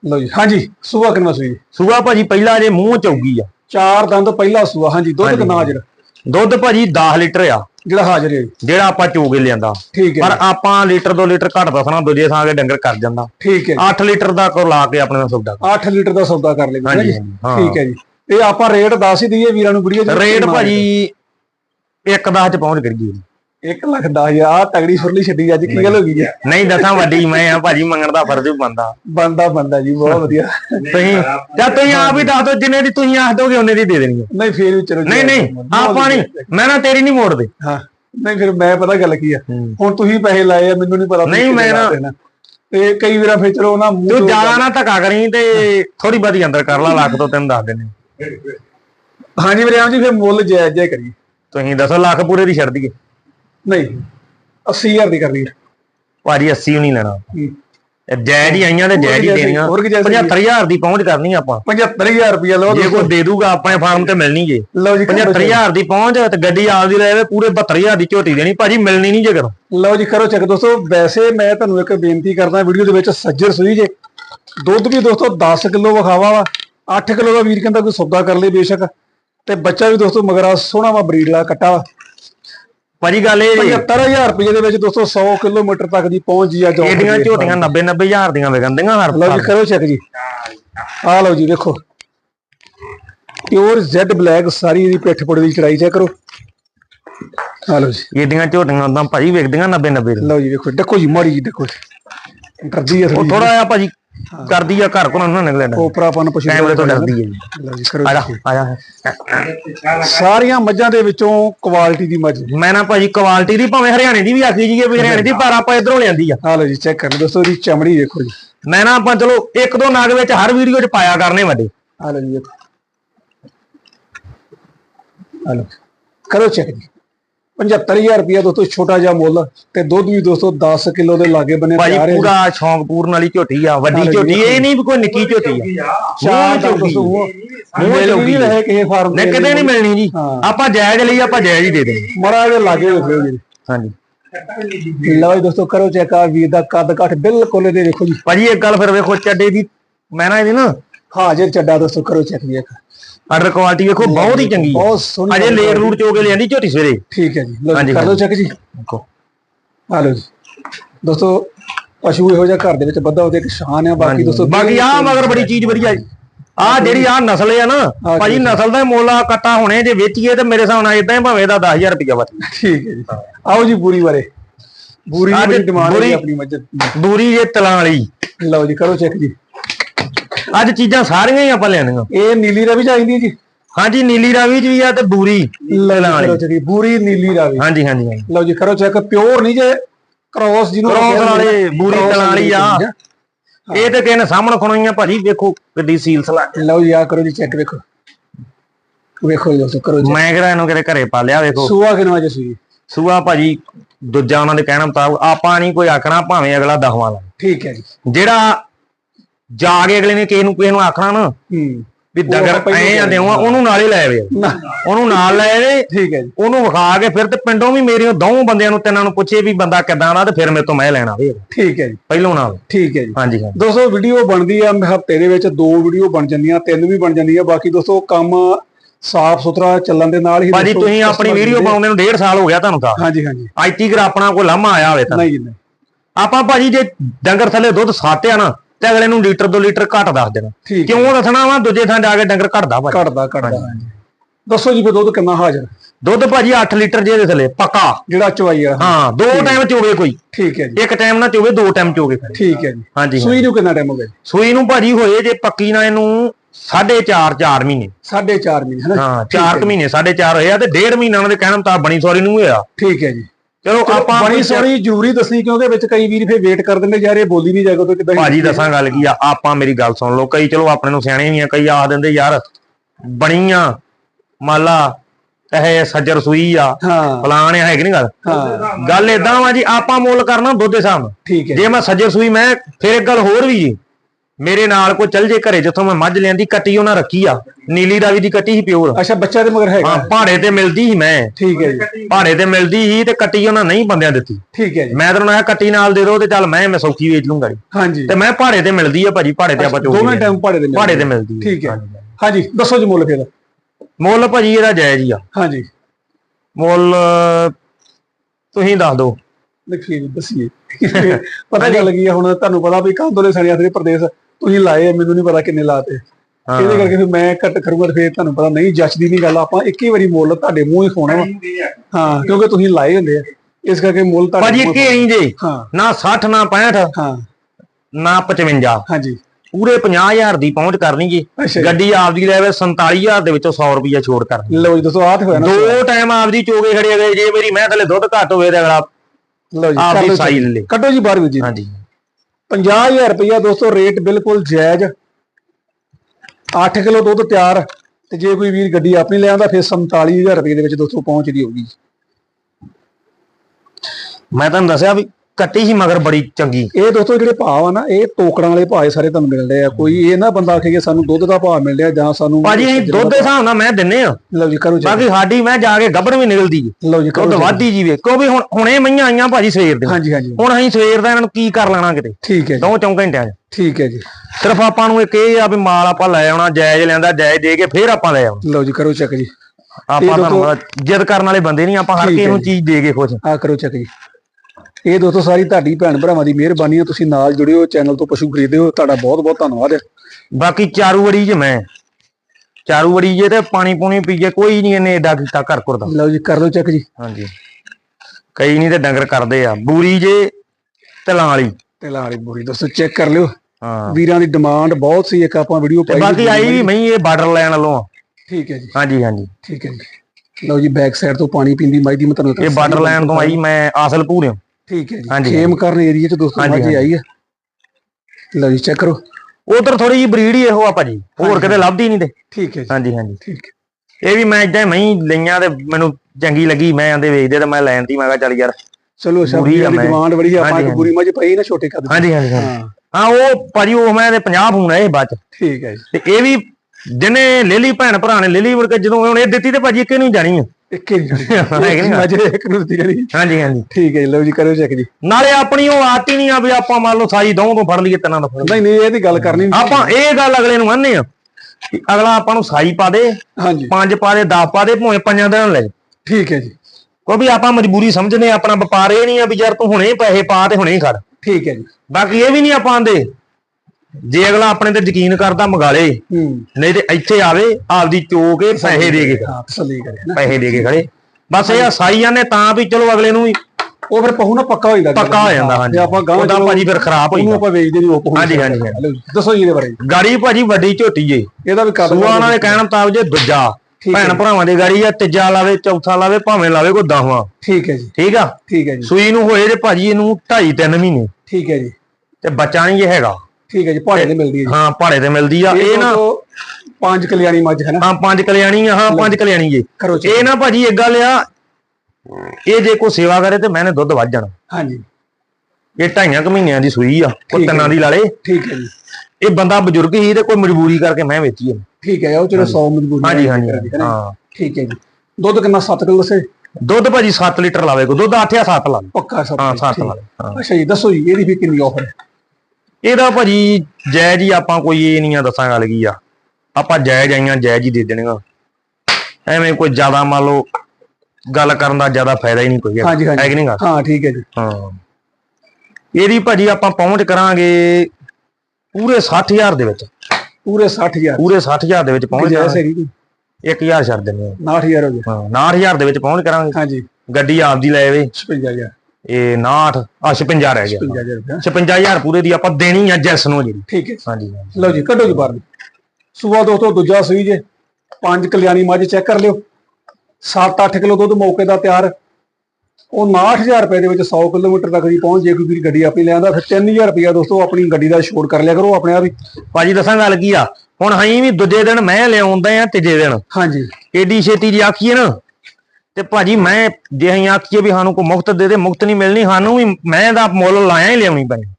ਲਓ ਜੀ ਹਾਂਜੀ ਸੂਆ ਕਿੰਨਾ ਸੂਈ? ਸੂਆ ਭਾਜੀ ਪਹਿਲਾ ਜੇ ਮੂੰਹ ਚੌਗੀ ਆ। ਚਾਰ ਦੰਦ ਪਹਿਲਾ ਸੂਆ ਹਾਂਜੀ ਦੁੱਧ। ਕਿੰਨਾ ਹਾਜ਼ਰ? ਦੁੱਧ ਭਾਜੀ 10 ਲੀਟਰ ਆ। ਜਿਹੜਾ ਹਾਜ਼ਰ ਹੈ। ਜਿਹੜਾ ਆਪਾਂ ਚੋਗੇ ਲਿਆਂਦਾ। ਪਰ ਆਪਾਂ ਲੀਟਰ 2 ਲੀਟਰ ਘੱਟ ਦੱਸਣਾ ਦੂਜੇ ਥਾਂ ਡੰਗਰ ਕਰ ਜਾਂਦਾ। ਠੀਕ ਹੈ 8 ਲੀਟਰ ਦਾ ਕੋ ਲਾ ਕੇ ਆਪਣੇ ਨਾਲ ਸੌਦਾ। 8 ਲੀਟਰ ਦਾ ਸੌਦਾ ਕਰ ਹਾਂਜੀ, ਹਾਂ। ਠੀਕ ਹੈ ਜੀ। ਇਹ ਆਪਾਂ ਰੇਟ ਦੱਸ ਹੀ ਦਈਏ ਵੀਰਾਂ ਨੂੰ ਚ ਰੇਟ ਭਾਜੀ 1 10 ਚ ਪਹੁੰਚ ਕਰੀਏ 1 ਲੱਖ 10000 ਆ ਤਗੜੀ ਫੁਰਲੀ ਛੱਡੀ ਅੱਜ ਕੀ ਗੱਲ ਹੋ ਗਈ ਹੈ ਨਹੀਂ ਦੱਸਾਂ ਵੱਡੀ ਮੈਂ ਆ ਭਾਜੀ ਮੰਗਣ ਦਾ ਫਰਜ਼ ਬੰਦਾ ਬੰਦਾ ਬੰਦਾ ਜੀ ਬਹੁਤ ਵਧੀਆ। ਤੁਸੀਂ ਜਾਂ ਤੁਸੀਂ ਆਪ ਹੀ ਦੱਸ ਦਿਓ ਜਿੰਨੇ ਦੀ ਤੁਸੀਂ ਆਖ ਦੋਗੇ ਉਹਨੇ ਦੀ ਦੇ ਦੇਣੀ ਹੈ ਨਹੀਂ ਫੇਰ ਵੀ ਚਲੋ ਜੀ, ਨਹੀਂ ਨਹੀਂ ਆਪਾਂ ਨਹੀਂ। ਮੈਂ ਨਾ ਤੇਰੀ ਨਹੀਂ ਮੋੜਦੇ। ਹਾਂ ਨਹੀਂ ਫਿਰ ਮੈਂ ਪਤਾ ਗੱਲ ਕੀ ਆ? ਹੁਣ ਤੁਸੀਂ ਪੈਸੇ ਲਾਏ ਆ ਮੈਨੂੰ ਨਹੀਂ ਪਤਾ ਨਹੀਂ, ਮੈਂ ਨਾ-। ਤੇ ਕਈ ਵਾਰ ਫਿਰ ਚਲੋ ਨਾ ਤੂੰ ਜ਼ਿਆਦਾ ਨਾ ਧੱਕਾ ਕਰੀ ਤੇ ਥੋੜੀ ਬਹੁਤੀ ਅੰਦਰ ਕਰ ਲਾ ਲੱਖ ਤੋਂ ਤੈਨੂੰ ਦੱਸ ਦਿੰਦੇ। ਹਾਂਜੀ ਵੀਰੇ ਆਮ ਜੀ ਫਿਰ ਮੁੱਲ ਜਾਇਜ਼ ਜਾਇ ਕਰੀਏ। ਤੁਸੀਂ ਦੱਸੋ ਲੱਖ ਪੂਰੇ ਦੀ ਛੱਡ ਦਈਏ। ਨਹੀਂ 80000 ਦੀ ਕਰਨੀ ਭਾਜੀ 80 ਵੀ ਨਹੀਂ ਲੈਣਾ। ਹੂੰ। ਜਾਇਜ਼ ਹੀ ਆਈਆਂ ਤੇ ਜਾਇਜ਼ ਹੀ ਕੀ ਦੇਣੀਆਂ। ਹੋਰ ਕੀ ਜਾਇਜ਼ 75000 ਦੀ ਪਹੁੰਚ ਕਰਨੀ ਆਪਾਂ। 75000 ਰੁਪਇਆ ਲਓ ਜੇ। ਕੋਈ ਦੇ ਦੂਗਾ ਆਪਣੇ ਫਾਰਮ ਤੇ ਮਿਲਣੀ ਜੇ। ਲਓ ਜੀ 75000 ਦੀ ਪਹੁੰਚ ਤੇ ਗੱਡੀ ਆਪਦੀ ਲੈ ਆਵੇ ਪੂਰੇ 72000 ਦੀ ਝੋਟੀ ਦੇਣੀ। ਭਾਜੀ ਮਿਲਣੀ ਨਹੀਂ ਜੇਕਰ ਲਓ ਜੀ ਕਰੋ ਚੈੱਕ ਦੋਸਤੋ। ਵੈਸੇ ਮੈਂ ਤੁਹਾਨੂੰ ਇੱਕ ਬੇਨਤੀ ਕਰਦਾ ਵੀਡੀਓ ਦੇ ਵਿੱਚ ਸੱਜਰ ਸੂਈ ਜੇ। ਦੁੱਧ ਵੀ ਦੋਸਤੋ 10 ਕਿਲੋ ਵਿਖਾਵਾ ਵਾ। 8 ਕਿਲੋ ਦਾ ਵੀਰ ਕਹਿੰਦਾ ਕੋਈ ਸੌਦਾ ਕਰ ਲਈ ਬੇਸ਼ੱਕ। ਤੇ ਬੱਚਾ ਵੀ ਦੋਸਤੋ ਮਗਰਾ ਸੋਹਣਾ ਵਾ ਬਰੀਡ ਵਾਲਾ ਕੱਟਾ ਵਾ। ਭਾਜੀ ਗੱਲ ਇਹ ਜੀ। 75000 ਰੁਪਏ ਦੇ ਵਿੱਚ ਦੋਸਤੋ 100 ਕਿਲੋਮੀਟਰ ਤੱਕ ਦੀ ਪਹੁੰਚ ਜੀ ਆ ਜੌਬ ਇਹਦੀਆਂ ਝੋਟੀਆਂ 90 90000 ਦੀਆਂ ਵਿਕਣਦੀਆਂ ਹਰ ਲਓ ਜੀ ਕਰੋ ਚੈੱਕ ਜੀ। ਆ ਲਓ ਜੀ ਦੇਖੋ। ਪਿਓਰ ਜ਼ੈਡ ਬਲੈਕ ਸਾਰੀ ਇਹਦੀ ਪਿੱਠ ਪੁੜੇ ਦੀ ਚੜਾਈ ਚੈੱਕ ਕਰੋ। ਆ ਲਓ ਜੀ। ਇਹਦੀਆਂ ਝੋਟੀਆਂ ਤਾਂ ਭਾਜੀ ਵਿਕਦੀਆਂ 90 90 ਦੀਆਂ। ਲਓ ਜੀ ਦੇਖੋ ਦੇਖੋ ਜੀ ਮਾੜੀ ਜੀ ਦੇਖੋ ਜੀ। ਡਰਦੀ ਆ ਥੋੜੀ ਜਿਹਾ ਭਾਜੀ ਕਰਦੀ ਆ ਘਰ ਕੋਲ ਨਾ ਨਿਕਲੇ ਨਾ ਕੋਪਰਾਪਨ ਪਸ਼ੂ ਕੈਮਰੇ ਤੋਂ ਡਰਦੀ ਹੈ ਜੀ ਲਓ ਜੀ ਕਰੋ ਆ ਜਾ। ਜੀ। ਆ ਜਾ ਸਾਰੀਆਂ ਮੱਝਾਂ ਦੇ ਵਿੱਚੋਂ ਕੁਆਲਿਟੀ ਦੀ ਮੱਝ। ਮੈਂ ਨਾ ਭਾਜੀ ਕੁਆਲਿਟੀ ਦੀ ਭਾਵੇਂ ਹਰਿਆਣੇ ਦੀ ਵੀ ਆਖੀ ਜੀਏ ਵੀ ਹਰਿਆਣੇ ਦੀ ਪਰ ਆਪਾਂ ਇਧਰੋਂ ਲਿਆਂਦੀ ਆ। ਆ ਲਓ ਜੀ ਚੈੱਕ ਕਰ ਲਓ ਦੋਸਤੋ ਇਹਦੀ ਚਮੜੀ ਦੇਖੋ ਜੀ। ਮੈਂ ਨਾ ਆਪਾਂ ਚਲੋ ਇੱਕ ਦੋ ਨਾਗ ਵਿੱਚ ਹਰ ਵੀਡੀਓ 'ਚ ਪਾਇਆ ਕਰਨੇ ਵੱਡੇ। ਆ ਲਓ ਜੀ ਆ ਲਓ। ਕਰੋ ਚੈੱਕ ਜੀ 75000 ਰੁਪਇਆ ਦੋਸਤੋ ਛੋਟਾ ਜਿਹਾ ਮੁੱਲ ਤੇ ਦੁੱਧ ਵੀ ਦੋਸਤੋ 10 ਕਿਲੋ ਦੇ ਲਾਗੇ ਬਨੇ ਭਾਜੀ ਪੂਰਾ ਸ਼ੌਂਕ ਪੂਰਨ ਵਾਲੀ ਝੋਟੀ ਆ ਵੱਡੀ ਝੋਟੀ ਇਹ ਨਹੀਂ ਕੋਈ ਨਿੱਕੀ ਝੋਟੀ ਆ। ਚਾਰ ਉਹ ਮੂੰਹ। ਵੀ ਰਹੇ ਕਿਸੇ ਫਾਰਮ ਨੇ ਕਿਤੇ ਨਹੀਂ ਮਿਲਣੀ ਜੀ। ਆਪਾਂ ਜਾਇਜ਼ ਲਈ ਆਪਾਂ ਜਾਇਜ਼ ਹੀ ਦੇ ਦੇਣੀ। ਮੜਾ ਦੇ ਲਾਗੇ ਦੇਖੋ ਜੀ। ਹਾਂਜੀ। ਲਓ ਜੀ ਦੋਸਤੋ ਕਰੋ ਚੈੱਕ ਆ ਵੀਰ ਦਾ ਕੱਦ ਕੱਟ ਬਿਲਕੁਲ ਇਹਦੇ ਦੇਖੋ ਜੀ। ਭਾਜੀ ਇੱਕ ਗੱਲ ਫਿਰ ਵੇਖੋ ਚੱਡੇ ਦੀ ਮੈਂ ਨਾ ਇਹਦੀ ਨਾ ਹਾਜ਼ਰ ਚੱਡਾ ਦੋਸਤੋ ਕਰੋ ਚੈੱਕ ਜੀ ਇੱਕ। ਆਰਡਰ ਕੁਆਲਿਟੀ ਵੇਖੋ ਬਹੁਤ ਹੀ ਚੰਗੀ ਬਹੁਤ ਸੋਹਣੀ ਅਜੇ ਲੇਟ ਰੂਟ ਚੋ ਕੇ ਲਿਆਂਦੀ ਝੋਟੀ ਸਵੇਰੇ? ਠੀਕ ਹੈ ਜੀ ਲਓ ਜੀ, ਕਰ ਲਓ ਚੈੱਕ ਜੀ। ਦੇਖੋ। ਆ ਲਓ ਜੀ। ਦੋਸਤੋ ਪਸ਼ੂ ਇਹੋ ਜਿਹਾ ਘਰ ਦੇ ਵਿੱਚ ਬੱਧਾ ਉਹਦੇ ਇੱਕ ਸ਼ਾਨ ਆ ਬਾਕੀ ਦੋਸਤੋ ਬਾਕੀ ਆ ਮਗਰ ਬੜੀ ਚੀਜ਼ ਵਧੀਆ ਜੀ ਆ ਜਿਹੜੀ ਆ ਨਸਲ ਆ ਨਾ ਹਾਂ, ਭਾਜੀ ਨਸਲ ਦਾ ਮੁੱਲ ਆ ਕੱਟਾ ਹੋਣੇ ਜੇ ਵੇਚੀਏ ਤੇ ਮੇਰੇ ਹਿਸਾਬ ਨਾਲ ਇਦਾਂ ਹੀ ਭਾਵੇਂ ਦਾ 10000 ਰੁਪਇਆ ਵਾ ਠੀਕ ਹੈ ਜੀ। ਆਓ ਜੀ ਬੂਰੀ ਬਾਰੇ। ਬੂਰੀ ਅੱਜ ਬੜੀ ਡਿਮਾਂਡ ਹੈ ਜੀ ਬੂਰੀ- ਆਪਣੀ ਮੱਝ ਦੀ। ਦੂਰੀ ਜੇ ਤਲਾਂ ਵਾਲੀ। ਲਓ ਜੀ ਕਰੋ ਚੈੱਕ ਜੀ। ਅੱਜ ਚੀਜ਼ਾਂ ਸਾਰੀਆਂ ਹੀ ਆਪਾਂ ਲੈਣੀਆਂ ਇਹ ਨੀਲੀ ਰਵੀ ਚਾਹੀਦੀ ਜੀ? ਹਾਂਜੀ ਨੀਲੀ ਰਾਵੀ ਚ ਵੀ ਆ ਤੇ ਬੂਰੀ ਲਓ ਜੀ, ਬੂਰੀ ਨੀਲੀ ਰਾਵੀ। ਹਾਂਜੀ ਹਾਂਜੀ ਲਓ ਜੀ ਕਰੋ ਚੈੱਕ ਪਿਓਰ ਨਹੀਂ ਜੇ ਕ੍ਰੋਸ ਜਿਹਨੂੰ ਵਾਲੇ ਬੂਰੀ cross ਤਲਾਂ ਵਾਲੀ ਆ। ਇਹ ਤੇ ਕਿਸੇ ਨੇ ਸਾਹਮਣੇ ਖਣੋਈਆਂ ਭਾਜੀ ਵੇਖੋ ਕਿੱਡੀ ਸੀਲ ਸਲਾ ਲਓ ਜੀ ਆ ਕਰੋ ਜੀ ਚੈੱਕ ਵੇਖੋ। ਵੇਖੋ ਜੀ ਦੋਸਤੋ ਕਰੋ ਜੀ। ਮੈਂ ਕਿਹੜਾ ਇਹਨੂੰ ਕਿਤੇ ਘਰੇ ਪਾ ਲਿਆ ਵੇਖੋ। ਸੂਆ ਕਿਨਵਾ ਜੀ ਸੂਈ? ਸੂਆ ਭਾਜੀ ਦੂਜਾ ਉਹਨਾਂ ਦੇ ਕਹਿਣ ਮੁਤਾਬਕ ਆਪਾਂ ਨਹੀਂ ਕੋਈ ਆਖਣਾ ਭਾਵੇਂ ਅਗਲਾ ਦਹਵਾਂ ਲਾ। ਠੀਕ ਹੈ ਜੀ। ਜਿਹੜਾ ਜਾ ਕੇ ਅਗਲੇ ਨੇ ਕਿਸੇ ਨੂੰ ਕਿਸੇ ਨੂੰ ਆਖਣਾ ਨਾ ਹੂੰ। ਵੀ ਹੀ ਐ ਜਾਂਦੇ ਹੋ। ਉਹਨੂੰ ਨਾਲ ਹੀ ਲੈ ਆਵੇ। ਉਹਨੂੰ ਨਾਲ ਲੈ ਆਵੇ ਠੀਕ ਹੈ ਜੀ। ਉਹਨੂੰ ਵਿਖਾ ਕੇ ਫਿਰ ਤੇ ਪਿੰਡੋਂ ਵੀ ਮੇਰੇ ਦੋਵੇਂ ਬੰਦਿਆਂ ਨੂੰ ਤਿੰਨਾਂ ਨੂੰ ਪੁੱਛੇ ਵੀ ਬੰਦਾ ਕਿੱਦਾਂ ਦਾ ਤੇ ਫਿਰ ਮੇਰੇ ਤੋਂ ਮੈਂ ਲੈਣਾ ਵੇ। ਠੀਕ ਹੈ ਜੀ। ਪਹਿਲੋਂ ਨਾਲ। ਠੀਕ ਹੈ ਜੀ। ਹਾਂਜੀ ਹਾਂਜੀ। ਦੋਸਤੋ ਵੀਡੀਓ ਬਣਦੀ ਆ ਹਫ਼ਤੇ ਦੇ ਵਿੱਚ ਦੋ ਵੀਡੀਓ ਬਣ ਜਾਂਦੀਆਂ ਤਿੰਨ ਵੀ ਬਣ ਜਾਂਦੀਆਂ ਬਾਕੀ ਦੋਸਤੋ ਕੰਮ ਸਾਫ਼ ਸੁਥਰਾ ਚੱਲਣ ਦੇ ਨਾਲ ਹੀ ਭਾਜੀ ਤੁਸੀਂ ਆਪਣੀ ਵੀਡੀਓ ਪਾਉਂਦੇ ਨੂੰ ਡੇਢ ਸਾਲ ਹੋ ਗਿਆ ਤੁਹਾਨੂੰ ਤਾਂ। ਹਾਂਜੀ ਹਾਂਜੀ। ਅੱਜ ਤੀਕਰ ਆਪਣਾ ਕੋਈ ਲਾਮਾ ਆਇਆ ਹੋਵੇ ਤਾਂ। ਨਹੀਂ ਨਹੀਂ। ਆਪਾਂ ਭਾਜੀ ਜੇ ਡੰਗਰ ਥੱਲੇ ਦੁੱਧ ਸਾਤਿਆ ਨਾ ਤੇ ਅਗਲੇ ਨੂੰ ਲੀਟਰ ਦੋ ਲੀਟਰ ਘੱਟ ਦੱਸ ਦੇਣਾ। ਠੀਕ ਕਿਉਂ ਦੱਸਣਾ ਵਾ? ਦੂਜੇ ਥਾਂ ਜਾ ਕੇ ਡੰਗਰ ਘਟਦਾ ਭਾਜੀ। ਘਟਦਾ ਘਟਦਾ। ਦੱਸੋ ਜੀ ਫਿਰ ਦੁੱਧ ਕਿੰਨਾ ਹਾਜ਼ਰ? ਦੁੱਧ ਭਾਜੀ 8 ਲੀਟਰ ਜੇ ਦੇ ਥੱਲੇ ਪੱਕਾ। ਜਿਹੜਾ ਚਵਾਈ ਆ ਹਾਂ ਦੋ ਟਾਈਮ ਚੋਵੇ ਕੋਈ। ਠੀਕ ਹੈ ਜੀ। ਇੱਕ ਟਾਈਮ ਨਾ ਚੋਵੇ ਦੋ ਟਾਈਮ ਚੋਵੇ ਠੀਕ ਹੈ ਜੀ। ਹਾਂਜੀ ਸੂਈ ਨੂੰ ਕਿੰਨਾ ਟਾਈਮ ਹੋ ਗਿਆ? ਸੂਈ ਨੂੰ ਭਾਜੀ ਹੋਏ ਜੇ ਪੱਕੀ ਨਾ ਇਹਨੂੰ ਸਾਢੇ ਚਾਰ ਚਾਰ ਮਹੀਨੇ। ਸਾਢੇ ਚਾਰ ਮਹੀਨੇ ਹੈ ਨਾ ਹਾਂ ਠੀਕ 4 ਹੈ ਕੁ ਮਹੀਨੇ ਸਾਢੇ ਚਾਰ ਹੋਏ ਆ ਤੇ ਡੇਢ ਮਹੀਨਾ ਉਹਨਾਂ ਦੇ ਕਹਿਣ ਮੁਤਾਬਕ ਬਣੀ ਸੌਰੀ ਨੂੰ ਹੋਇਆ। ਠੀਕ ਹੈ ਜੀ। ਚਲੋ ਆਪਾਂ ਕੋਈ ਸੌਰੀ ਜ਼ਰੂਰੀ ਦੱਸਣੀ ਕਿਉਂਕਿ ਵਿੱਚ ਕਈ ਵੀਰ ਫੇਰ ਵੇਟ ਕਰ ਦਿੰਦੇ ਯਾਰ ਇਹ ਬੋਲੀ ਨਹੀਂ ਜਾਏਗਾ ਤਾਂ ਕਿਦਾਂ ਭਾਜੀ ਦੱਸਾਂ ਗੱਲ ਕੀ ਆ ਆਪਾਂ ਮੇਰੀ ਗੱਲ ਸੁਣ ਲਓ ਕਈ ਚਲੋ ਆਪਣੇ ਨੂੰ ਸਿਆਣੇ ਵੀ ਆ ਕਈ ਆਖ ਦਿੰਦੇ ਯਾਰ ਬਣੀਆਂ ਮਾਲਾ ਇਹ ਸੱਜਰ ਸੂਈ ਆ ਹਾਂ। ਫਲਾਣ ਆ ਹੈਗੀ ਨਹੀਂ ਗੱਲ? ਹਾਂ। ਗੱਲ ਇਦਾਂ ਵਾ ਜੀ ਆਪਾਂ ਮੁੱਲ ਕਰਨਾ ਦੁੱਧ ਦੇ ਹੈ। ਜੇ ਮੈਂ ਸੱਜਰ ਸੂਈ ਮੈਂ ਫਿਰ ਇੱਕ ਗੱਲ ਹੋਰ ਵੀ ਜੀ ਮੇਰੇ ਨਾਲ ਕੋਈ ਚੱਲ ਜੇ ਘਰੇ ਜਿੱਥੋਂ ਮੈਂ ਮੱਝ ਲੈਂਦੀ ਕੱਟੀ ਉਹਨਾਂ ਰੱਖੀ ਆ। ਨੀਲੀ ਰਾਵੀ ਦੀ ਕੱਟੀ ਸੀ ਪਿਓਰ। ਅੱਛਾ ਬੱਚਾ ਦੇ ਮਗਰ ਹੈਗਾ। ਹਾਂ ਪਹਾੜੇ ਤੇ ਮਿਲਦੀ ਸੀ ਮੈਂ। ਠੀਕ ਹੈ ਜੀ। ਪਹਾੜੇ ਤੇ ਮਿਲਦੀ ਸੀ ਤੇ ਕੱਟੀ ਉਹਨਾਂ ਨਹੀਂ ਬੰਦਿਆਂ ਦਿੱਤੀ। ਠੀਕ ਹੈ ਜੀ। ਮੈਂ ਤੈਨੂੰ ਕਿਹਾ ਕੱਟੀ ਨਾਲ ਦੇ ਦੋ ਤੇ ਚੱਲ ਮੈਂ ਮੈਂ ਸੌਖੀ ਵੇਚ ਲੂੰਗਾ ਜੀ। ਹਾਂਜੀ। ਤੇ ਮੈਂ ਪਹਾੜੇ ਤੇ ਮਿਲਦੀ ਆ ਭਾਜੀ ਪਹਾੜੇ ਤੇ ਆਪਾਂ ਚੋਰੀ ਦੋਵੇਂ ਟਾਈਮ ਪਹਾੜੇ ਮਿਲਦੇ ਪਹਾੜੇ ਤੇ ਮਿਲਦੀ। ਠੀਕ ਹੈ। ਹਾਂਜੀ। ਦੱਸੋ ਜੀ ਮੁੱਲ ਫਿਰ। ਮੁੱਲ ਭਾਜੀ ਇਹਦਾ ਜਾਇਜ਼ ਹੀ ਆ। ਹਾਂਜੀ। ਮੁੱਲ ਤੁਸੀਂ ਦੱਸ ਦਿਓ। ਲਿਖੀਏ ਜੀ ਦੱਸੀਏ। ਪਤਾ [LAUGHS] ਗੱਲ ਆ ਹੁਣ ਤੁਹਾਨੂੰ ਪਤਾ ਵੀ ਕਾਂਦੋਲੇ ਸੜਿਆ ਦੇ ਪ੍ਰਦੇਸ਼। ਤੁਸੀਂ ਲਾਏ ਆ, ਮੈਨੂੰ ਨਹੀਂ ਪਤਾ ਕਿੰਨੇ ਲਾਤੇ। ਹਾਂ। ਇਹਦੇ ਕਰਕੇ ਫਿਰ ਮੈਂ ਕੱਟ ਕਰੂੰਗਾ ਤੇ ਫਿਰ ਤੁਹਾਨੂੰ ਪਤਾ ਨਹੀਂ ਜੱਚਦੀ ਨਹੀਂ ਗੱਲ ਆਪਾਂ ਇੱਕ ਹੀ ਵਾਰੀ ਮੁੱਲ ਤੁਹਾਡੇ ਮੂੰਹ ਹੀ ਖੋਣਾ ਵਾ। ਹਾਂ। ਕਿਉਂਕਿ ਤੁਸੀਂ ਲਾਏ ਹੁੰਦੇ ਆ। ਇਸ ਕਰਕੇ ਮੁੱਲ ਤੁਹਾਡੇ ਭਾਜੀ ਮੂੰਹ ਇੱਕ ਹੀ ਜੇ। ਹਾਂ। ਨਾ 60 ਨਾ 65 ਹਾਂ। ਨਾ 55 ਹਾਂਜੀ। ਪੂਰੇ 50000 ਦੀ ਪਹੁੰਚ ਕਰਨੀ ਜੀ। ਅੱਛਾ ਜੀ। ਗੱਡੀ ਆਪਦੀ ਲੈਵੇ 47000 ਦੇ ਵਿੱਚੋਂ 100 ਰੁਪਈਆ ਛੋੜ ਕਰਨੀ। ਲਓ ਜੀ ਦੱਸੋ ਆਹ ਤੇ ਹੋਇਆ ਨਾ। ਦੋ ਟਾਈਮ ਆਪਦੀ ਚੋਗੇ ਖੜੇ ਗਏ। ਜੇ ਮੇਰੀ ਮੈਂ ਥੱਲੇ ਦੁੱਧ ਘੱਟ ਹੋਵੇ ਤੇ ਅਗਲਾ ਲਓ ਜੀ ਕਰ ਆਪਦੀ ਲਓ ਸਾਈ ਲੈ ਲੇ। ਕੱਢੋ ਜੀ ਬਾਹਰ ਵੀ ਜੀ। ਹਾਂਜੀ। 50000 ਰੁਪਇਆ ਦੋਸਤੋ ਰੇਟ ਬਿਲਕੁਲ ਜਾਇਜ਼। 8 ਕਿਲੋ ਦੁੱਧ ਤਿਆਰ, ਤੇ ਜੇ ਕੋਈ ਵੀਰ ਗੱਡੀ ਆਪਣੀ ਲੈ ਆਉਂਦਾ, ਫਿਰ 47000 ਰੁਪਏ ਦੇ ਵਿੱਚ ਦੋਸਤੋ ਪਹੁੰਚਦੀ ਹੋਊਗੀ ਮੈਂ ਤੁਹਾਨੂੰ ਦੱਸਿਆ ਵੀ ਕੱਟੀ ਸੀ ਮਗਰ ਬੜੀ ਚੰਗੀ। ਇਹ ਦੋਸਤੋ ਜਿਹੜੇ ਭਾਅ ਆ ਨਾ ਇਹ ਟੋਕੜਾਂ ਵਾਲੇ ਭਾਅ ਸਾਰੇ ਤੁਹਾਨੂੰ ਮਿਲਦੇ ਆ। ਕੋਈ ਇਹ ਨਾ ਬੰਦਾ ਆਖੇ ਕਿ ਸਾਨੂੰ ਦੁੱਧ ਦਾ ਭਾਅ ਮਿਲ ਰਿਹਾ ਜਾਂ ਸਾਨੂੰ ਭਾਜੀ ਅਸੀਂ ਦੁੱਧ ਦੇ ਹਿਸਾਬ ਨਾਲ ਮੈਂ ਦਿੰਨੇ ਆ। ਲਓ ਜੀ ਕਰੋ ਜੀ ਬਾਕੀ ਸਾਡੀ ਮੈਂ ਜਾ ਕੇ ਗੱਭਣ ਵੀ ਨਿਕਲਦੀ ਜੀ ਲਓ ਜੀ ਦੁੱਧ। ਵਾਧੀ ਜੀ ਵੇ ਕਿਉਂਕਿ ਹੁਣ ਹੁਣੇ ਮਈਆਂ ਆਈਆਂ ਭਾਜੀ ਸਵੇਰ ਦੇ। ਹਾਂਜੀ ਹਾਂਜੀ। ਹੁਣ ਅਸੀਂ ਸਵੇਰ ਦਾ ਇਹਨਾਂ ਨੂੰ ਕੀ ਕਰ ਲੈਣਾ ਕਿਤੇ? ਠੀਕ ਹੈ ਜੀ। ਦੋ ਚੌਂ। ਘੰਟਿਆਂ ਠੀਕ ਹੈ ਜੀ। ਸਿਰਫ ਆਪਾਂ ਨੂੰ ਇੱਕ ਇਹ ਆ ਵੀ ਮਾਲ ਆਪਾਂ ਲੈ ਆਉਣਾ ਜਾਇਜ਼ ਲੈਂਦਾ ਜਾਇਜ਼ ਦੇ ਕੇ ਫਿਰ ਆਪਾਂ ਲੈ ਆਉਣਾ। ਲਓ ਜੀ ਕਰੋ ਚੈੱਕ ਜੀ। ਆਪਾਂ ਤੁਹਾਨੂੰ ਜਿੱਦ ਕਰਨ ਵਾਲੇ ਬੰਦੇ ਨਹੀਂ ਆਪਾਂ ਹਰ ਕਿਸੇ ਹੈ ਨੂੰ। ਚੀਜ਼ ਦੇ ਕੇ ਖੁਸ਼। ਆ ਕਰੋ ਚੈੱਕ ਜੀ। ਇਹ ਦੋਸਤੋ ਸਾਰੀ ਤੁਹਾਡੀ ਭੈਣ ਭਰਾਵਾਂ ਦੀ ਮਿਹਰਬਾਨੀ ਹੈ ਤੁਸੀਂ ਨਾਲ ਜੁੜਿਓ ਚੈਨਲ ਤੋਂ ਪਸ਼ੂ ਖਰੀਦਦੇ ਹੋ ਤੁਹਾਡਾ ਬਹੁਤ ਬਹੁਤ ਧੰਨਵਾਦ ਹੈ ਬਾਕੀ ਚਾਰੂ ਵੜੀ ਚ ਮੈਂ। ਚਾਰੂ ਵੜੀ ਜੇ ਤੇ ਪਾਣੀ ਪੂਣੀ ਪੀਏ ਕੋਈ ਨਹੀਂ ਇਹਨੇ ਏਡਾ ਕੀਤਾ ਘਰ ਘਰ ਦਾ। ਲਓ ਜੀ ਕਰ ਲਓ ਚੈੱਕ ਜੀ। ਹਾਂਜੀ। ਕਈ ਨਹੀਂ ਤੇ ਡੰਗਰ ਕਰਦੇ ਆ। ਬੂਰੀ ਜੇ ਤਲਾਂ ਵਾਲੀ। ਤੇ ਲਾਲੀ ਬੋਰੀ ਦੋਸਤੋ ਚੈੱਕ ਕਰ ਲਿਓ। ਹਾਂ। ਵੀਰਾਂ ਦੀ ਡਿਮਾਂਡ ਬਹੁਤ ਸੀ ਇੱਕ ਆਪਾਂ ਵੀਡੀਓ ਪਾਈ ਬਾਕੀ ਆਈ ਵੀ ਮਈ ਇਹ ਬਾਰਡਰ ਲੈਣ ਵੱਲੋਂ। ਠੀਕ ਹੈ ਜੀ। ਹਾਂਜੀ ਹਾਂਜੀ। ਠੀਕ ਹੈ ਜੀ। ਲਓ ਜੀ ਬੈਕ ਸਾਈਡ ਤੋਂ ਪਾਣੀ ਪੀਂਦੀ ਮਾਈ ਦੀ ਮੈਂ ਤੁਹਾਨੂੰ ਇਹ ਬਾਰਡਰ ਲੈਣ ਤੋਂ ਆਈ ਮੈਂ ਆਸਲ ਪੂਰਿਓ ਠੀਕ ਹੈ ਜੀ। ਹਾਂਜੀ, ਖੇਮ ਕਰਨ ਏਰੀਆ ਚ ਦੋਸਤੋ ਹਾਂਜੀ, ਮਾਝੇ ਆਈ ਹੈ ਲਓ ਜੀ ਚੈੱਕ ਕਰੋ। ਉਧਰ ਥੋੜੀ ਜੀ ਬਰੀਡ ਹੀ ਇਹੋ ਆ ਭਾਜੀ ਹੋਰ ਕਿਤੇ ਲੱਭਦੀ ਨਹੀਂ ਤੇ। ਠੀਕ ਹੈ ਜੀ। ਹਾਂਜੀ ਹਾਂਜੀ। ਠੀਕ ਹੈ। ਇਹ ਵੀ ਮੈਂ ਇਦਾਂ ਮਈ ਲਈਆਂ ਤੇ ਮੈਨੂੰ ਚੰਗੀ ਲੱਗੀ ਮੈਂ ਆਂਦੇ ਵੇਚਦੇ ਤੇ ਮੈਂ ਲੈਣ ਦੀ ਮੈਂ ਕਿਹਾ ਚੱਲ ਯਾਰ ਚਲੋ ਅੱਛਾ ਬੁਰੀ ਆ ਦੀ ਮੈਂ। ਡਿਮਾਂਡ ਬੜੀ ਆ ਆਪਾਂ ਹਾਂਜੀ, ਇੱਕ ਬੁਰੀ ਮੱਝ ਪਈ ਨਾ ਛੋਟੇ ਕੱਦ ਦੀ। ਹਾਂਜੀ ਹਾਂਜੀ ਹਾਂਜੀ। ਹਾਂ। ਹਾਂ ਉਹ ਭਾਜੀ ਉਹ ਮੈਂ ਤੇ 50 ਫੋਨ ਆ ਇਹ ਬਾਅਦ ਚ। ਠੀਕ ਹੈ ਜੀ। ਤੇ ਇਹ ਵੀ ਜਿਹਨੇ ਲੈ ਲਈ ਭੈਣ ਭਰਾ ਨੇ ਲੈ ਲਈ ਮੁੜ ਕੇ ਜਦੋਂ ਹੁਣ ਇਹ ਦਿੱਤੀ ਤੇ ਭਾਜੀ ਇੱਕ ਨੂੰ ਜਾਣੀ ਆ। ਇੱਕ ਹੀ [LAUGHS] ਨਹੀਂ? ਮੱਝ ਇੱਕ ਨੂੰ ਦਿੱਤੀ ਜਾਣੀ। ਹਾਂਜੀ ਹਾਂਜੀ। ਠੀਕ ਹੈ ਜੀ ਲਓ ਜੀ ਕਰੋ ਚੈੱਕ ਜੀ। ਨਾਲੇ ਆਪਣੀ ਉਹ ਆਦਤ ਹੀ ਨਹੀਂ ਆ ਵੀ ਆਪਾਂ ਮੰਨ ਲਓ ਸਾਈ ਦੋ ਤੋਂ ਫੜ ਲਈਏ ਤਿੰਨਾਂ ਤੋਂ ਫੜ ਨਹੀਂ ਨਹੀਂ ਇਹਦੀ ਗੱਲ ਕਰਨੀ ਨਹੀਂ। ਆਪਾਂ ਇਹ ਗੱਲ ਅਗਲੇ ਨੂੰ ਮੰਨਨੇ ਆ ਅਗਲਾ ਆਪਾਂ ਨੂੰ ਸਾਈ ਪਾ ਦੇ ਹਾਂਜੀ। ਪੰਜ ਪਾ ਦੇ 10 ਪਾ ਦੇ ਭਾਵੇਂ ਪੰਜਾਂ ਦਿਨ ਲੈ। ਠੀਕ ਹੈ ਜੀ। ਕਿਉਂਕਿ ਆਪਾਂ ਮਜਬੂਰੀ ਸਮਝਦੇ ਆ ਆਪਣਾ ਵਪਾਰ ਇਹ ਨਹੀਂ ਆ ਵੀ ਯਾਰ ਤੂੰ ਹੁਣੇ ਪੈਸੇ ਪਾ ਤੇ ਹੁਣੇ ਹੀ ਖੜ। ਠੀਕ ਹੈ ਜੀ। ਬਾਕੀ ਇਹ ਵੀ ਨਹੀਂ ਆਪਾਂ ਆਂਦੇ ਜੇ ਅਗਲਾ ਆਪਣੇ ਤੇ ਯਕੀਨ ਕਰਦਾ ਮੰਗਾ ਲੇ। ਹੂੰ। ਨਹੀਂ ਤੇ ਇੱਥੇ ਆਵੇ ਆਪਦੀ ਚੋ ਕੇ ਪੈਸੇ ਦੇ ਕੇ ਤਸੱਲੀ ਕਰੇ ਪੈਸੇ ਦੇ ਕੇ ਖੜੇ। ਬਸ ਇਹ ਸਾਈਆਂ ਨੇ ਤਾਂ ਵੀ ਚਲੋ ਅਗਲੇ ਨੂੰ ਉਹ ਫਿਰ ਪਹੂ ਨਾ ਪੱਕਾ ਹੋ ਜਾਂਦਾ ਪੱਕਾ ਹੋ ਜਾਂਦਾ ਹਾਂਜੀ। ਆਪਾਂ ਗਾਂ ਉਹਦਾ ਭਾਜੀ ਫਿਰ ਖਰਾਬ ਹੋ ਜਾਂਦਾ। ਆਪਾਂ ਵੇਚਦੇ ਨਹੀਂ ਉਹ ਪਹੂ ਹਾਂਜੀ, ਹਾਂਜੀ, ਦੱਸੋ ਜੀ ਇਹਦੇ ਬਾਰੇ। ਗਾੜੀ ਭਾਜੀ ਵੱਡੀ ਝੋਟੀ ਜੇ ਇਹਦਾ ਵੀ ਕੱਦ ਸੂਆ ਉਹਨਾਂ ਦੇ ਕਹਿਣ ਮੁਤਾਬਕ ਜੇ ਦੂਜਾ ਭੈਣ ਭਰਾਵਾਂ ਦੀ ਗਾੜੀ ਆ ਤੀਜਾ ਲਾਵੇ ਚੌਥਾ ਲਾਵੇ ਭਾਵੇਂ ਲਾਵੇ ਕੋਈ ਦਸਵਾਂ ਠੀਕ ਹੈ ਜੀ। ਠੀਕ ਆ? ਠੀਕ ਹੈ ਜੀ। ਸੂਈ ਨੂੰ ਹੋਏ ਜੇ ਭਾਜੀ ਇਹਨੂੰ 2.5 3 ਮਹੀਨੇ। ਠੀਕ ਹੈ ਜੀ। ਤੇ ਬੱਚਾ ਨਹੀਂ ਇਹ ਹੈਗਾ। ਠੀਕ ਹੈ ਜੀ ਪਹਾੜੇ ਤੇ ਮਿਲਦੀ ਹੈ ਹਾਂ ਪਹਾੜੇ ਤੇ ਮਿਲਦੀ ਆ। ਇਹ ਨਾ ਪੰਜ ਕਲਿਆਣੀ ਮੱਝ ਹੈ ਨਾ? ਹਾਂ ਪੰਜ ਕਲਿਆਣੀ ਆ ਹਾਂ ਪੰਜ ਕਲਿਆਣੀ ਜੇ। ਇਹ ਨਾ ਭਾਜੀ ਇੱਕ ਗੱਲ ਆ ਇਹ ਜੇ ਕੋਈ ਸੇਵਾ ਕਰੇ ਤੇ ਮੈਨੇ ਦੁੱਧ ਵੱਧ ਜਾਣਾ। ਹਾਂਜੀ। ਇਹ ਢਾਈਆਂ ਕੁ ਮਹੀਨਿਆਂ ਦੀ ਸੂਈ ਆ ਠੀਕ ਉਹ ਹੈ। ਤਿੰਨਾਂ ਦੀ ਲਾਲੇ। ਠੀਕ ਹੈ ਜੀ। ਇਹ ਬੰਦਾ ਬਜ਼ੁਰਗ ਹੀ ਤੇ ਕੋਈ ਮਜਬੂਰੀ ਕਰਕੇ ਮੈਂ ਵੇਚੀ ਇਹਨੂੰ ਠੀਕ ਹੈ ਉਹ ਚਲੋ 100 ਮਜ਼ਬੂਰੀ ਹਾਂਜੀ ਹਾਂਜੀ ਹੈ ਠੀਕ ਹੈ ਜੀ। ਦੁੱਧ ਕਿੰਨਾ 7 ਕਿਲੋ ਦੱਸੇ ਦੁੱਧ ਭਾਜੀ 7 ਲੀਟਰ ਲਾਵੇ ਕੋ ਦੁੱਧ 8 ਜਾਂ 7 ਲਾ। ਪੱਕਾ 7 ਹਾਂ 7 ਲਾ ਅੱਛਾ ਜੀ ਦੱਸੋ ਜੀ ਇਹਦੀ ਵੀ ਕਿੰਨੀ ਆਫਰ ਹੈ? ਇਹਦਾ ਭਾਜੀ ਜਾਇਜ਼ ਹੀ ਆਪਾਂ ਕੋਈ ਇਹ ਨਹੀਂ ਆ ਦੱਸਾਂ ਗੱਲ ਕੀ ਆ। ਆਪਾਂ ਜਾਇਜ਼ ਆਈਆਂ ਜਾਇਜ਼ ਹੀ ਦੇ ਦੇਣਗਾ ਐਵੇਂ ਕੋਈ ਜ਼ਿਆਦਾ ਮੰਨ ਲਓ ਗੱਲ ਕਰਨ ਦਾ ਜ਼ਿਆਦਾ ਫਾਇਦਾ ਹੀ ਨਹੀਂ ਕੋਈ। ਹੈਗਾ। ਹਾਂਜੀ ਹਾਂਜੀ। ਹੈ ਕਿ ਨਹੀਂ ਗੱਲ ਹਾਂ ਠੀਕ ਹੈ ਜੀ। ਹਾਂ। ਇਹਦੀ ਭਾਜੀ ਆਪਾਂ ਪਹੁੰਚ ਕਰਾਂਗੇ ਪੂਰੇ 60000 ਦੇ ਵਿੱਚ। ਪੂਰੇ 60000 ਪੂਰੇ 60000 ਦੇ ਵਿੱਚ ਪਹੁੰਚ ਗੁੰਜਾਇਸ਼ ਜਾਵਾਂਗੇ ਜੀ। 1000 ਛੱਡ ਦਿੰਦੇ 69000 ਹੋ ਗਿਆ। ਹਾਂ 90000 ਦੇ ਵਿੱਚ ਪਹੁੰਚ ਕਰਾਂਗੇ। ਹਾਂਜੀ। ਗੱਡੀ ਆਪਦੀ ਲੈ ਆਵੇ। 56000 ਇਹ 59 ਆ 56 ਰਹਿ ਗਿਆ। 55000 ਰੁਪਇਆ 56000 ਪੂਰੇ ਦੀ ਆਪਾਂ ਦੇਣੀ ਆ ਜੈਸ ਨੂੰ ਜਿਹੜੀ। ਠੀਕ ਹੈ। ਹਾਂਜੀ ਲਓ ਜੀ ਕੱਢੋ ਜੀ ਬਾਹਰ ਸੂਆ ਦੋਸਤੋ ਦੂਜਾ ਸੂਈ ਜੇ। ਪੰਜ ਕਲਿਆਣੀ ਮੱਝ ਚੈੱਕ ਕਰ ਲਿਓ। 7-8 ਕਿਲੋ ਦੁੱਧ ਮੌਕੇ ਦਾ ਤਿਆਰ। ਉਹ 69000 ਰੁਪਏ ਦੇ ਵਿੱਚ 100 ਕਿਲੋਮੀਟਰ ਤੱਕ ਦੀ ਪਹੁੰਚ ਜੇ ਕੋਈ ਵੀਰ ਗੱਡੀ ਆਪਣੀ ਲੈਂਦਾ ਫਿਰ 3000 ਰੁਪਇਆ ਦੋਸਤੋ ਆਪਣੀ ਗੱਡੀ ਦਾ ਛੋੜ ਕਰ ਲਿਆ ਕਰੋ ਆਪਣੇ ਆਪ ਹੀ। ਭਾਜੀ ਦੱਸਾਂ ਗੱਲ ਕੀ ਆ? ਹੁਣ ਅਸੀਂ ਵੀ ਦੂਜੇ ਦਿਨ ਮੈਂ ਲਿਆਉਂਦਾ ਆ ਤੀਜੇ ਦਿਨ। ਹਾਂਜੀ। ਏਡੀ ਛੇਤੀ ਜੀ ਆਖੀਏ ਨਾ। ਤੇ ਭਾਜੀ ਮੈਂ ਜੇ ਅਸੀਂ ਆਖੀਏ ਵੀ ਸਾਨੂੰ ਕੋਈ ਮੁਫਤ ਦੇ ਦੇ ਮੁਫਤ ਨਹੀਂ ਮਿਲਣੀ ਸਾਨੂੰ ਵੀ ਮੈਂ ਦਾ ਮੁੱਲ ਲਾਇਆ ਹੀ ਲਿਆਉਣੀ ਪੈਣੀ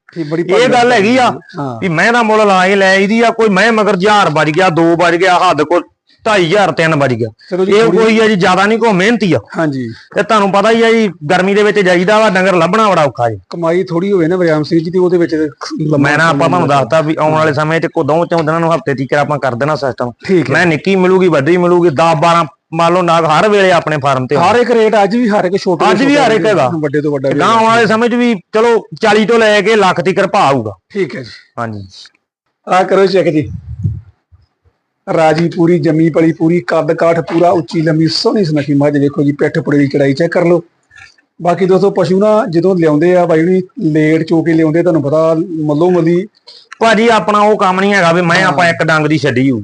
ਇਹ ਗੱਲ ਹੈਗੀ ਆ ਹਾਂ ਵੀ ਮੈਂ ਦਾ ਮੁੱਲ ਲਾ ਕੇ ਲੈ ਇਹਦੀ ਆ ਕੋਈ ਮੈਂ ਮਗਰ 1000 ਵੱਜ ਗਿਆ 2 ਵੱਜ ਗਿਆ ਹੱਦ ਕੋ 2500 3 ਵੱਜ ਗਿਆ। ਇਹ ਕੋਈ ਆ ਜੀ ਜ਼ਿਆਦਾ ਨਹੀਂ ਕੋ ਮਿਹਨਤੀ ਆ। ਹਾਂਜੀ। ਤੇ ਤੁਹਾਨੂੰ ਪਤਾ ਹੀ ਆ ਜੀ ਗਰਮੀ ਦੇ ਵਿੱਚ ਜਾਈਦਾ ਵਾ ਡੰਗਰ ਲੱਭਣਾ ਬੜਾ ਔਖਾ ਜੀ। ਕਮਾਈ ਥੋੜੀ ਹੋਵੇ ਨਾ ਵਰਿਆਮ ਸਿੰਘ ਜੀ ਦੀ ਉਹਦੇ ਵਿੱਚ ਮੈਂ ਨਾ ਆਪਾਂ ਤੁਹਾਨੂੰ ਦੱਸਤਾ ਵੀ ਆਉਣ ਵਾਲੇ ਸਮੇਂ 'ਚ ਕੋ ਦੋ ਚੌਂ ਦਿਨਾਂ ਨੂੰ ਹਫ਼ਤੇ ਤੀਕਰ ਆਪਾਂ ਕਰ ਦੇਣਾ ਸਿਸਟਮ ਹੈ। ਮੈਂ ਨਿੱਕੀ ਮਿਲੂਗੀ ਵੱਡੀ ਮਿਲੂਗੀ 10 12 ਮੰਨ ਲਓ ਨਾਗ ਹਰ ਵੇਲੇ ਆਪਣੇ ਫਾਰਮ ਤੇ ਹਰ ਇੱਕ ਰੇਟ ਅੱਜ ਵੀ ਹਰ ਇੱਕ ਛੋਟੇ ਅੱਜ ਵੀ ਹਰ ਇੱਕ ਹੈਗਾ। ਵੱਡੇ ਤੋਂ ਵੱਡਾ ਗਾਂ ਵਾਲੇ ਸਮੇਂ 'ਚ ਵੀ ਚਲੋ 40 ਤੋਂ ਲੈ ਕੇ ਲੱਖ ਤੀਕਰ ਭਾਅ ਆਊਗਾ। ਠੀਕ ਹੈ ਜੀ। ਹਾਂਜੀ। ਆ ਕਰੋ ਚੈੱਕ ਜੀ। ਰਾਜੀ ਪੂਰੀ ਜੰਮੀ ਪਲੀ ਪੂਰੀ ਕੱਦ ਕਾਠ ਪੂਰਾ ਉੱਚੀ ਲੰਮੀ ਸੋਹਣੀ ਸੁਨੱਖੀ ਮੱਝ ਵੇਖੋ ਜੀ ਪਿੱਠ ਪੁੜੇ ਦੀ ਚੜਾਈ ਚੈੱਕ ਕਰ ਲਓ। ਬਾਕੀ ਦੋਸਤੋ ਪਸ਼ੂ ਨਾ ਜਦੋਂ ਲਿਆਉਂਦੇ ਆ ਬਾਈ ਜੀ ਲੇਟ ਚੋ ਕੇ ਲਿਆਉਂਦੇ ਤੁਹਾਨੂੰ ਪਤਾ ਮੱਲੋ ਮੱਲੀ ਭਾਜੀ ਆਪਣਾ ਉਹ ਕੰਮ ਨਹੀਂ ਹੈਗਾ ਵੀ ਮੈਂ ਆਪਾਂ ਇੱਕ ਡੰਗ ਦੀ ਛੱਡੀ ਹੋਊ।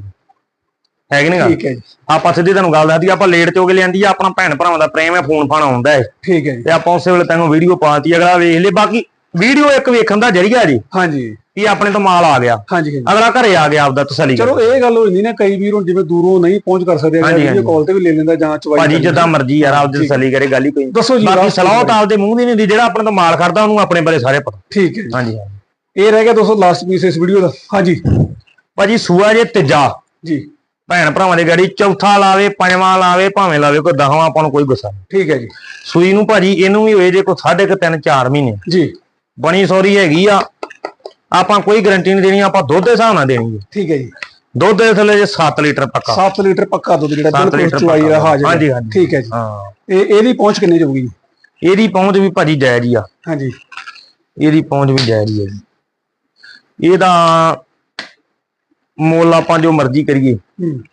ਹੈ ਕਿ ਨਹੀਂ ਠੀਕ ਹੈ ਜੀ। ਆਪਾਂ ਸਿੱਧੀ ਤੁਹਾਨੂੰ ਗੱਲ ਦੱਸਦੀ ਆਪਾਂ ਲੇਟ ਚੋ ਕੇ ਲਿਆਂਦੀ ਆ ਆਪਣਾ ਭੈਣ ਭਰਾਵਾਂ ਦਾ ਪ੍ਰੇਮ ਹੈ ਫੋਨ ਫਾਨ ਆਉਂਦਾ ਹੈ। ਠੀਕ ਹੈ ਜੀ। ਤੇ ਆਪਾਂ ਉਸੇ ਵੇਲੇ ਤੈਨੂੰ ਵੀਡੀਓ ਪਾਤੀ ਅਗਲਾ ਵੇਖ ਲੇ। ਬਾਕੀ ਵੀਡੀਓ ਇੱਕ ਵੇਖਣ ਦਾ ਜਰੀਆ ਜੀ। ਹਾਂਜੀ। ਵੀ ਆਪਣੇ ਤੋਂ ਮਾਲ ਆ ਗਿਆ। ਹਾਂਜੀ ਅਗਲਾ ਘਰੇ ਆ ਗਿਆ ਆਪਦਾ ਤਸੱਲੀ ਚਲੋ ਇਹ ਗੱਲ ਹੋ ਜਾਂਦੀ ਨਾ ਕਈ ਵੀਰ ਹੁਣ ਜਿਵੇਂ ਦੂਰੋਂ ਨਹੀਂ ਪਹੁੰਚ ਕਰ ਸਕਦੇ ਵੀਡੀਓ। ਕਾਲ ਤੇ ਵੀ ਲੈ ਲੈਂਦਾ ਜਾਂ ਚਵਾਈ ਭਾਜੀ ਜਿੱਦਾਂ ਮਰਜ਼ੀ ਯਾਰ ਆਪਦੀ ਤਸੱਲੀ ਕਰੇ ਗੱਲ ਹੀ ਕੋਈ। ਦੱਸੋ ਜੀ ਬਾਕੀ ਸਲਾਹ ਤਾਂ ਆਪਦੇ ਮੂੰਹ ਦੀ ਨਹੀਂ ਹੁੰਦੀ ਜਿਹੜਾ ਆਪਣੇ ਤੋਂ ਮਾਲ ਖੜਦਾ ਉਹਨੂੰ ਆਪਣੇ ਬਾਰੇ ਸਾਰੇ ਪਤਾ। ਠੀਕ ਹੈ ਹਾਂਜੀ। ਇਹ ਰਹਿ ਗਿਆ ਦੋਸਤੋ ਲਾਸਟ ਪੀਸ ਇਸ ਵੀਡੀਓ ਦਾ। ਹਾਂਜੀ। ਭਾਜੀ ਸੂਆ ਜੇ ਤੀਜਾ। ਜੀ। ਭੈਣ ਭਰਾਵਾਂ ਦੀ ਗਾੜੀ ਚੌਥਾ ਲਾਵੇ ਪੰਜਵਾਂ ਲਾਵੇ ਭਾਵੇਂ ਲਾਵੇ ਕੋਈ ਦਸਵਾਂ ਆਪਾਂ ਨੂੰ ਕੋਈ ਗੁੱਸਾ ਨਹੀਂ। ਠੀਕ ਹੈ ਜੀ। ਸੂਈ ਨੂੰ ਭਾਜੀ ਇਹਨੂੰ ਵੀ ਹੋਏ ਜੇ ਕੋਈ ਸਾਢੇ ਕੁ ਤਿੰਨ 4 ਮਹੀਨੇ। ਜੀ। ਬਣੀ ਸੌਰੀ ਹੈਗੀ ਆ। ਆਪਾਂ ਕੋਈ ਗਾਰੰਟੀ ਨਹੀਂ ਦੇਣੀ ਆਪਾਂ ਦੁੱਧ ਦੇ ਹਿਸਾਬ ਨਾਲ ਦੇਣੀ ਹੈ। ਠੀਕ ਹੈ ਜੀ। ਦੁੱਧ ਦੇ ਥੱਲੇ ਜੇ 7 ਲੀਟਰ ਪੱਕਾ। 7 ਲੀਟਰ ਪੱਕਾ ਦੁੱਧ ਜਿਹੜਾ 7 ਬਿਲਕੁਲ ਪੱਕਾ। ਦਾ ਹਾਜ਼ਰ ਹਾਂਜੀ, ਹਾਂਜੀ। ਠੀਕ ਹੈ ਜੀ। ਹਾਂ। ਇਹ ਇਹਦੀ ਪਹੁੰਚ ਕਿੰਨੇ ਜਾਊਗੀ ਇਹਦੀ ਪਹੁੰਚ ਵੀ ਭਾਜੀ ਜਾਇਜ਼ ਹੀ ਆ। ਹਾਂਜੀ। ਇਹਦੀ ਪਹੁੰਚ ਵੀ ਜਾਇਜ਼ ਹੀ ਹੈ ਜੀ। ਇਹਦਾ ਮੁੱਲ ਆਪਾਂ ਜੋ ਮਰਜ਼ੀ ਕਰੀਏ। ਹੂੰ।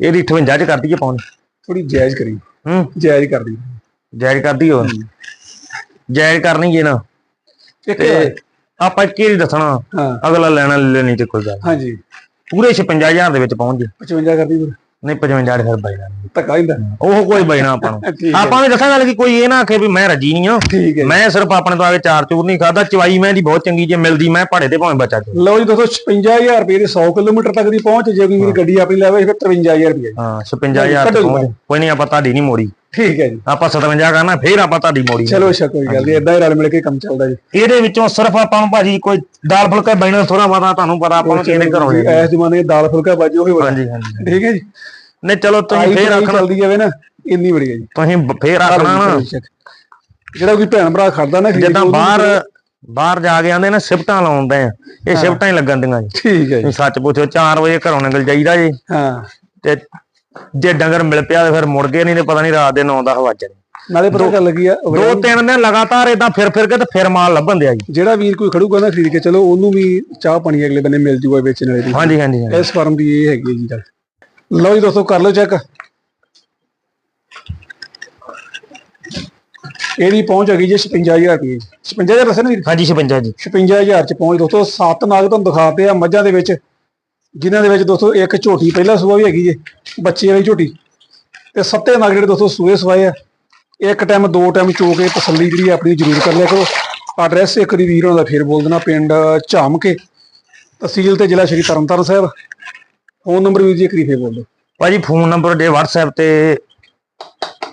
ਇਹਦੀ 58 ਚ ਕਰ ਦਈਏ ਪਹੁੰਚ ਥੋੜੀ ਜਾਇਜ਼ ਕਰੀ। ਹੂੰ। ਜਾਇਜ਼ ਕਰ ਦੀ ਜਾਇਜ਼ ਕਰ ਦਈਏ ਹੋਰ ਜਾਇਜ਼ ਕਰਨੀ ਜੇ ਨਾ ਤੇ ਆਪਾਂ ਕਿਹੜੀ ਦੱਸਣਾ ਹਾਂ। ਅਗਲਾ ਲੈਣਾ ਲੈਣੀ ਤੇ ਕੋਈ ਗੱਲ। ਹਾਂਜੀ। ਪੂਰੇ 56000 ਦੇ ਵਿੱਚ ਪਹੁੰਚ ਜੇ। 55 ਕਰ ਦੀ ਫਿਰ। ਨਹੀਂ 55 ਫਿਰ ਬਾਈ ਜਾਣਾ ਧੱਕਾ ਹੁੰਦਾ। ਉਹ ਕੋਈ ਬਈਣਾ ਆਪਾਂ ਨੂੰ। [LAUGHS] ਹੈ। ਆਪਾਂ ਵੀ ਦੱਸਾਂ ਗੱਲ ਕਿ ਕੋਈ ਇਹ ਨਾ ਆਖੇ ਵੀ ਮੈਂ ਰੱਜੀ ਨਹੀਂ ਆ ਹੈ। ਮੈਂ ਸਿਰਫ ਆਪਣੇ ਤੋਂ ਆ ਕੇ ਚਾਰ ਚੂਰ ਨਹੀਂ ਖਾਦਾ ਚਵਾਈ ਮੈਂ ਦੀ ਬਹੁਤ ਚੰਗੀ ਜੇ ਮਿਲਦੀ ਮੈਂ ਭਾੜੇ ਤੇ ਭਾਵੇਂ ਬੱਚਾ ਚੋ ਲਓ ਜੀ ਦੋਸਤੋ 56000 ਰੁਪਏ ਦੇ 100 ਕਿਲੋਮੀਟਰ ਤੱਕ ਦੀ ਪਹੁੰਚ। ਜੇ ਕੋਈ ਗੱਡੀ ਆਪਣੀ ਲੈਵੇ ਫਿਰ 53000 ਰੁਪਏ। ਹਾਂ 56000 ਕੱਢੋ ਤੇ ਜੀ। ਪਹੁੰਚ। ਕੋਈ ਨਹੀਂ ਆਪਾਂ ਤੁਹਾਡੀ ਨਹੀਂ ਮੋੜੀ। ਠੀਕ ਹੈ ਜੀ। ਆਪਾਂ 57 ਕਰਨਾ ਫੇਰ ਆਪਾਂ ਤੁਹਾਡੀ ਮੋੜੀ ਚਲੋ ਅੱਛਾ ਕੋਈ ਗੱਲ ਨਹੀਂ ਇਦਾਂ ਹੀ ਰਲ ਮਿਲ ਕੇ ਕੰਮ ਚੱਲਦਾ ਜੀ। ਇਹਦੇ ਵਿੱਚੋਂ ਸਿਰਫ ਆਪਾਂ ਨੂੰ ਭਾਜੀ ਕੋਈ ਦਾਲ ਫੁਲਕਾ ਬੈਣਾ ਥੋੜਾ ਬਹੁਤਾ ਤੁਹਾਨੂੰ ਪਤਾ ਆਪਾਂ ਨੂੰ ਕਿਹਨੇ ਘਰੋਂ ਇਸ ਜ਼ਮਾਨੇ ਦਾਲ ਫੁਲਕਾ ਬਾਜੀ ਉਹ ਹਾਂਜੀ ਹਾਂਜੀ ਠੀਕ ਹੈ ਜੀ। ਨਹੀਂ ਚਲੋ ਤੁਸੀਂ ਫੇਰ ਆਖਣਾ ਚੱਲਦੀ ਜਾਵੇ ਨਾ ਇੰਨੀ ਬੜੀ ਹੈ ਜੀ। ਤੁਸੀਂ ਫੇਰ ਆਖਣਾ ਨਾ। ਜਿਹੜਾ ਕੋਈ ਭੈਣ ਭਰਾ ਖੜਦਾ ਨਾ ਜਿੱਦਾਂ ਬਾਹਰ ਬਾਹਰ ਜਾ ਕੇ ਆਂਦੇ ਨਾ ਸਿਫਟਾਂ ਲਾਉਂਦੇ ਆ। ਇਹ ਸਿਫਟਾਂ ਹੀ ਲੱਗਣ ਦੀਆਂ ਜੀ। ਠੀਕ ਹੈ ਜੀ। ਸੱਚ ਪੁੱਛੋ 4 ਵਜੇ ਘਰੋਂ ਨਿਕਲ ਜਾਈਦਾ ਜੀ। ਹਾਂ। ਤੇ ਜੇ ਡੰਗਰ ਮਿਲ ਪਿਆ ਤੇ ਫਿਰ ਮੁੜ ਗਏ ਨਹੀਂ ਤੇ ਪਤਾ ਨਹੀਂ ਰਾਤ ਦੇ 9-10 ਵਜੇ ਨਾਲੇ ਪਤਾ ਗੱਲ ਲੱਗੀ ਆ ਦੋ ਤਿੰਨ ਦਿਨ ਲਗਾਤਾਰ ਇਦਾਂ ਫਿਰ ਫਿਰ ਕੇ ਤੇ ਫਿਰ ਮਾਲ ਲੱਭਣ ਦਿਆ ਜੀ। ਜਿਹੜਾ ਵੀਰ ਕੋਈ ਖੜੂਗਾ ਨਾ ਖਰੀਦ ਕੇ ਚਲੋ ਉਹਨੂੰ ਵੀ ਚਾਹ ਪਾਣੀ ਅਗਲੇ ਬੰਨੇ ਮਿਲ ਜੂਗਾ ਵੇਚਣ ਵਾਲੇ ਦੀ। ਹਾਂਜੀ ਹਾਂਜੀ। ਇਸ ਫਾਰਮ ਦੀ ਇਹ ਹੈਗੀ ਜੀ ਗੱਲ। ਲਓ ਜੀ ਦੋਸਤੋ ਕਰ ਲਓ ਚੈੱਕ। ਇਹਦੀ ਪਹੁੰਚ ਹੈਗੀ ਜੀ 56000 ਰੁਪਏ 56000 ਦੱਸਿਆ ਨਾ ਵੀਰ? ਹਾਂਜੀ 56 ਜੀ। 56000 ਚ ਪਹੁੰਚ। ਦੋਸਤੋ ਸੱਤ ਨਾਗ ਤੁਹਾਨੂੰ ਦਿਖਾਤੇ ਆ ਮੱਝਾਂ ਦੇ ਵਿੱਚ। ਜਿਨ੍ਹਾਂ ਦੇ ਵਿੱਚ ਦੋਸਤੋ ਇੱਕ ਝੋਟੀ ਪਹਿਲਾ ਸੂਆ ਵੀ ਹੈਗੀ ਜੇ ਬੱਚੇ ਵਾਲੀ ਝੋਟੀ। ਤੇ ਸੱਤੇ ਨਾਗ ਜਿਹੜੇ ਦੋਸਤੋ ਸੂਏ ਸਵਾਏ ਆ। ਇੱਕ ਟਾਈਮ ਦੋ ਟਾਈਮ ਚੋ ਕੇ ਤਸੱਲੀ ਜਿਹੜੀ ਆਪਣੀ ਜ਼ਰੂਰ ਕਰ ਲਿਆ ਕਰੋ। ਐਡਰੈਸ ਇੱਕ ਦੀ ਵੀਰ ਹੋਣਾ ਦਾ ਫੇਰ ਬੋਲ ਦੇਣਾ ਪਿੰਡ ਝਾਮ ਕੇ ਤਹਿਸੀਲ ਤੇ ਜ਼ਿਲ੍ਹਾ ਸ਼੍ਰੀ ਤਰਨਤਾਰਨ ਸਾਹਿਬ। ਫੋਨ ਨੰਬਰ ਵੀਰ ਜੀ ਇੱਕ ਦੀ ਫੇਰ ਬੋਲ। ਦਿਓ ਭਾਜੀ ਫੋਨ ਨੰਬਰ ਦੇ WhatsApp ਤੇ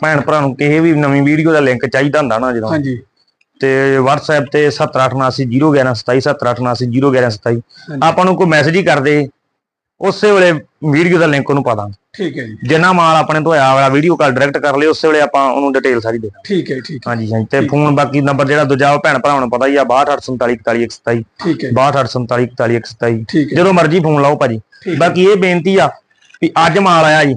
ਭੈਣ ਭਰਾ ਨੂੰ ਕਿਸੇ ਵੀ ਨਵੀਂ ਵੀਡੀਓ ਦਾ ਲਿੰਕ ਚਾਹੀਦਾ ਹੁੰਦਾ ਨਾ ਜਦੋਂ। ਹਾਂਜੀ। ਤੇ WhatsApp ਤੇ 7879011727 7879011727 ਹਾਂਜੀ। ਆਪਾਂ ਨੂੰ ਕੋਈ ਮੈਸੇਜ ਹੀ ਕਰਦੇ ਉਸੇ ਵੇਲੇ ਵੀਡੀਓ ਦਾ ਲਿੰਕ ਉਹਨੂੰ ਪਾ ਦਾਂਗੇ। ਠੀਕ ਹੈ ਜੀ। ਜਿੰਨਾ ਮਾਲ ਆਪਣੇ ਤੋਂ ਆਇਆ ਵਾਲਾ ਵੀਡੀਓ ਕਾਲ ਡਾਇਰੈਕਟ ਕਰ ਲਿਓ ਉਸੇ ਵੇਲੇ ਆਪਾਂ ਉਹਨੂੰ ਡਿਟੇਲ ਸਾਰੀ ਦੇ ਦਾਂਗੇ ਠੀਕ ਹੈ ਠੀਕ ਹੈ। ਹਾਂਜੀ ਹਾਂਜੀ ਤੇ ਫੋਨ ਬਾਕੀ ਨੰਬਰ ਜਿਹੜਾ ਦੂਜਾ ਉਹ ਭੈਣ ਭਰਾਵਾਂ ਨੂੰ ਪਤਾ ਹੀ ਆ 6284444127 ਠੀਕ ਹੈ 6284444127 ਠੀਕ ਹੈ। ਜਦੋਂ ਮਰਜ਼ੀ ਫੋਨ ਲਾਓ ਭਾਜੀ। ਬਾਕੀ ਇਹ ਬੇਨਤੀ ਆ ਵੀ ਅੱਜ ਮਾਲ ਆਇਆ ਜੀ।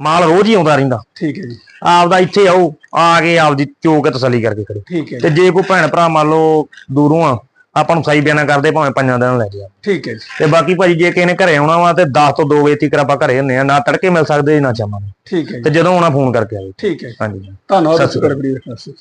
ਮਾਲ ਰੋਜ਼ ਹੀ ਆਉਂਦਾ ਰਹਿੰਦਾ। ਠੀਕ ਹੈ ਜੀ। ਆਪਦਾ ਇੱਥੇ ਆਓ ਆ ਕੇ ਆਪਦੀ ਚੋ ਕੇ ਤਸੱਲੀ ਕਰਕੇ ਖੜੇ ਠੀਕ ਹੈ ਤੇ ਜੇ ਕੋਈ ਭੈਣ ਭਰਾ ਮੰਨ ਲਓ ਦੂਰੋਂ ਆ ਆਪਾਂ ਨੂੰ ਸਹੀ ਬਿਆਨਾ ਕਰਦੇ ਭਾਵੇਂ ਪੰਜਾਂ ਦਿਨ ਲੈ ਜਾਓ ਠੀਕ ਹੈ ਜੀ। ਤੇ ਬਾਕੀ ਭਾਜੀ ਜੇ ਕਿਸੇ ਨੇ ਘਰੇ ਆਉਣਾ ਵਾ ਤੇ 10 ਤੋਂ 2 ਵਜੇ ਤੱਕ ਆਪਾਂ ਘਰੇ ਹੁੰਨੇ ਆ ਨਾ ਤੜਕੇ ਮਿਲ ਸਕਦੇ ਨਾ ਚਾਹਾਂ ਠੀਕ ਹੈ ਜੀ। ਤੇ ਜਦੋਂ ਆਉਣਾ ਫੋਨ ਕਰਕੇ ਆਇਓ। ਠੀਕ ਹੈ ਹਾਂਜੀ। ਧੰਨਵਾਦ ਸਤਿ ਸ਼੍ਰੀ ਵਾਸਤੇ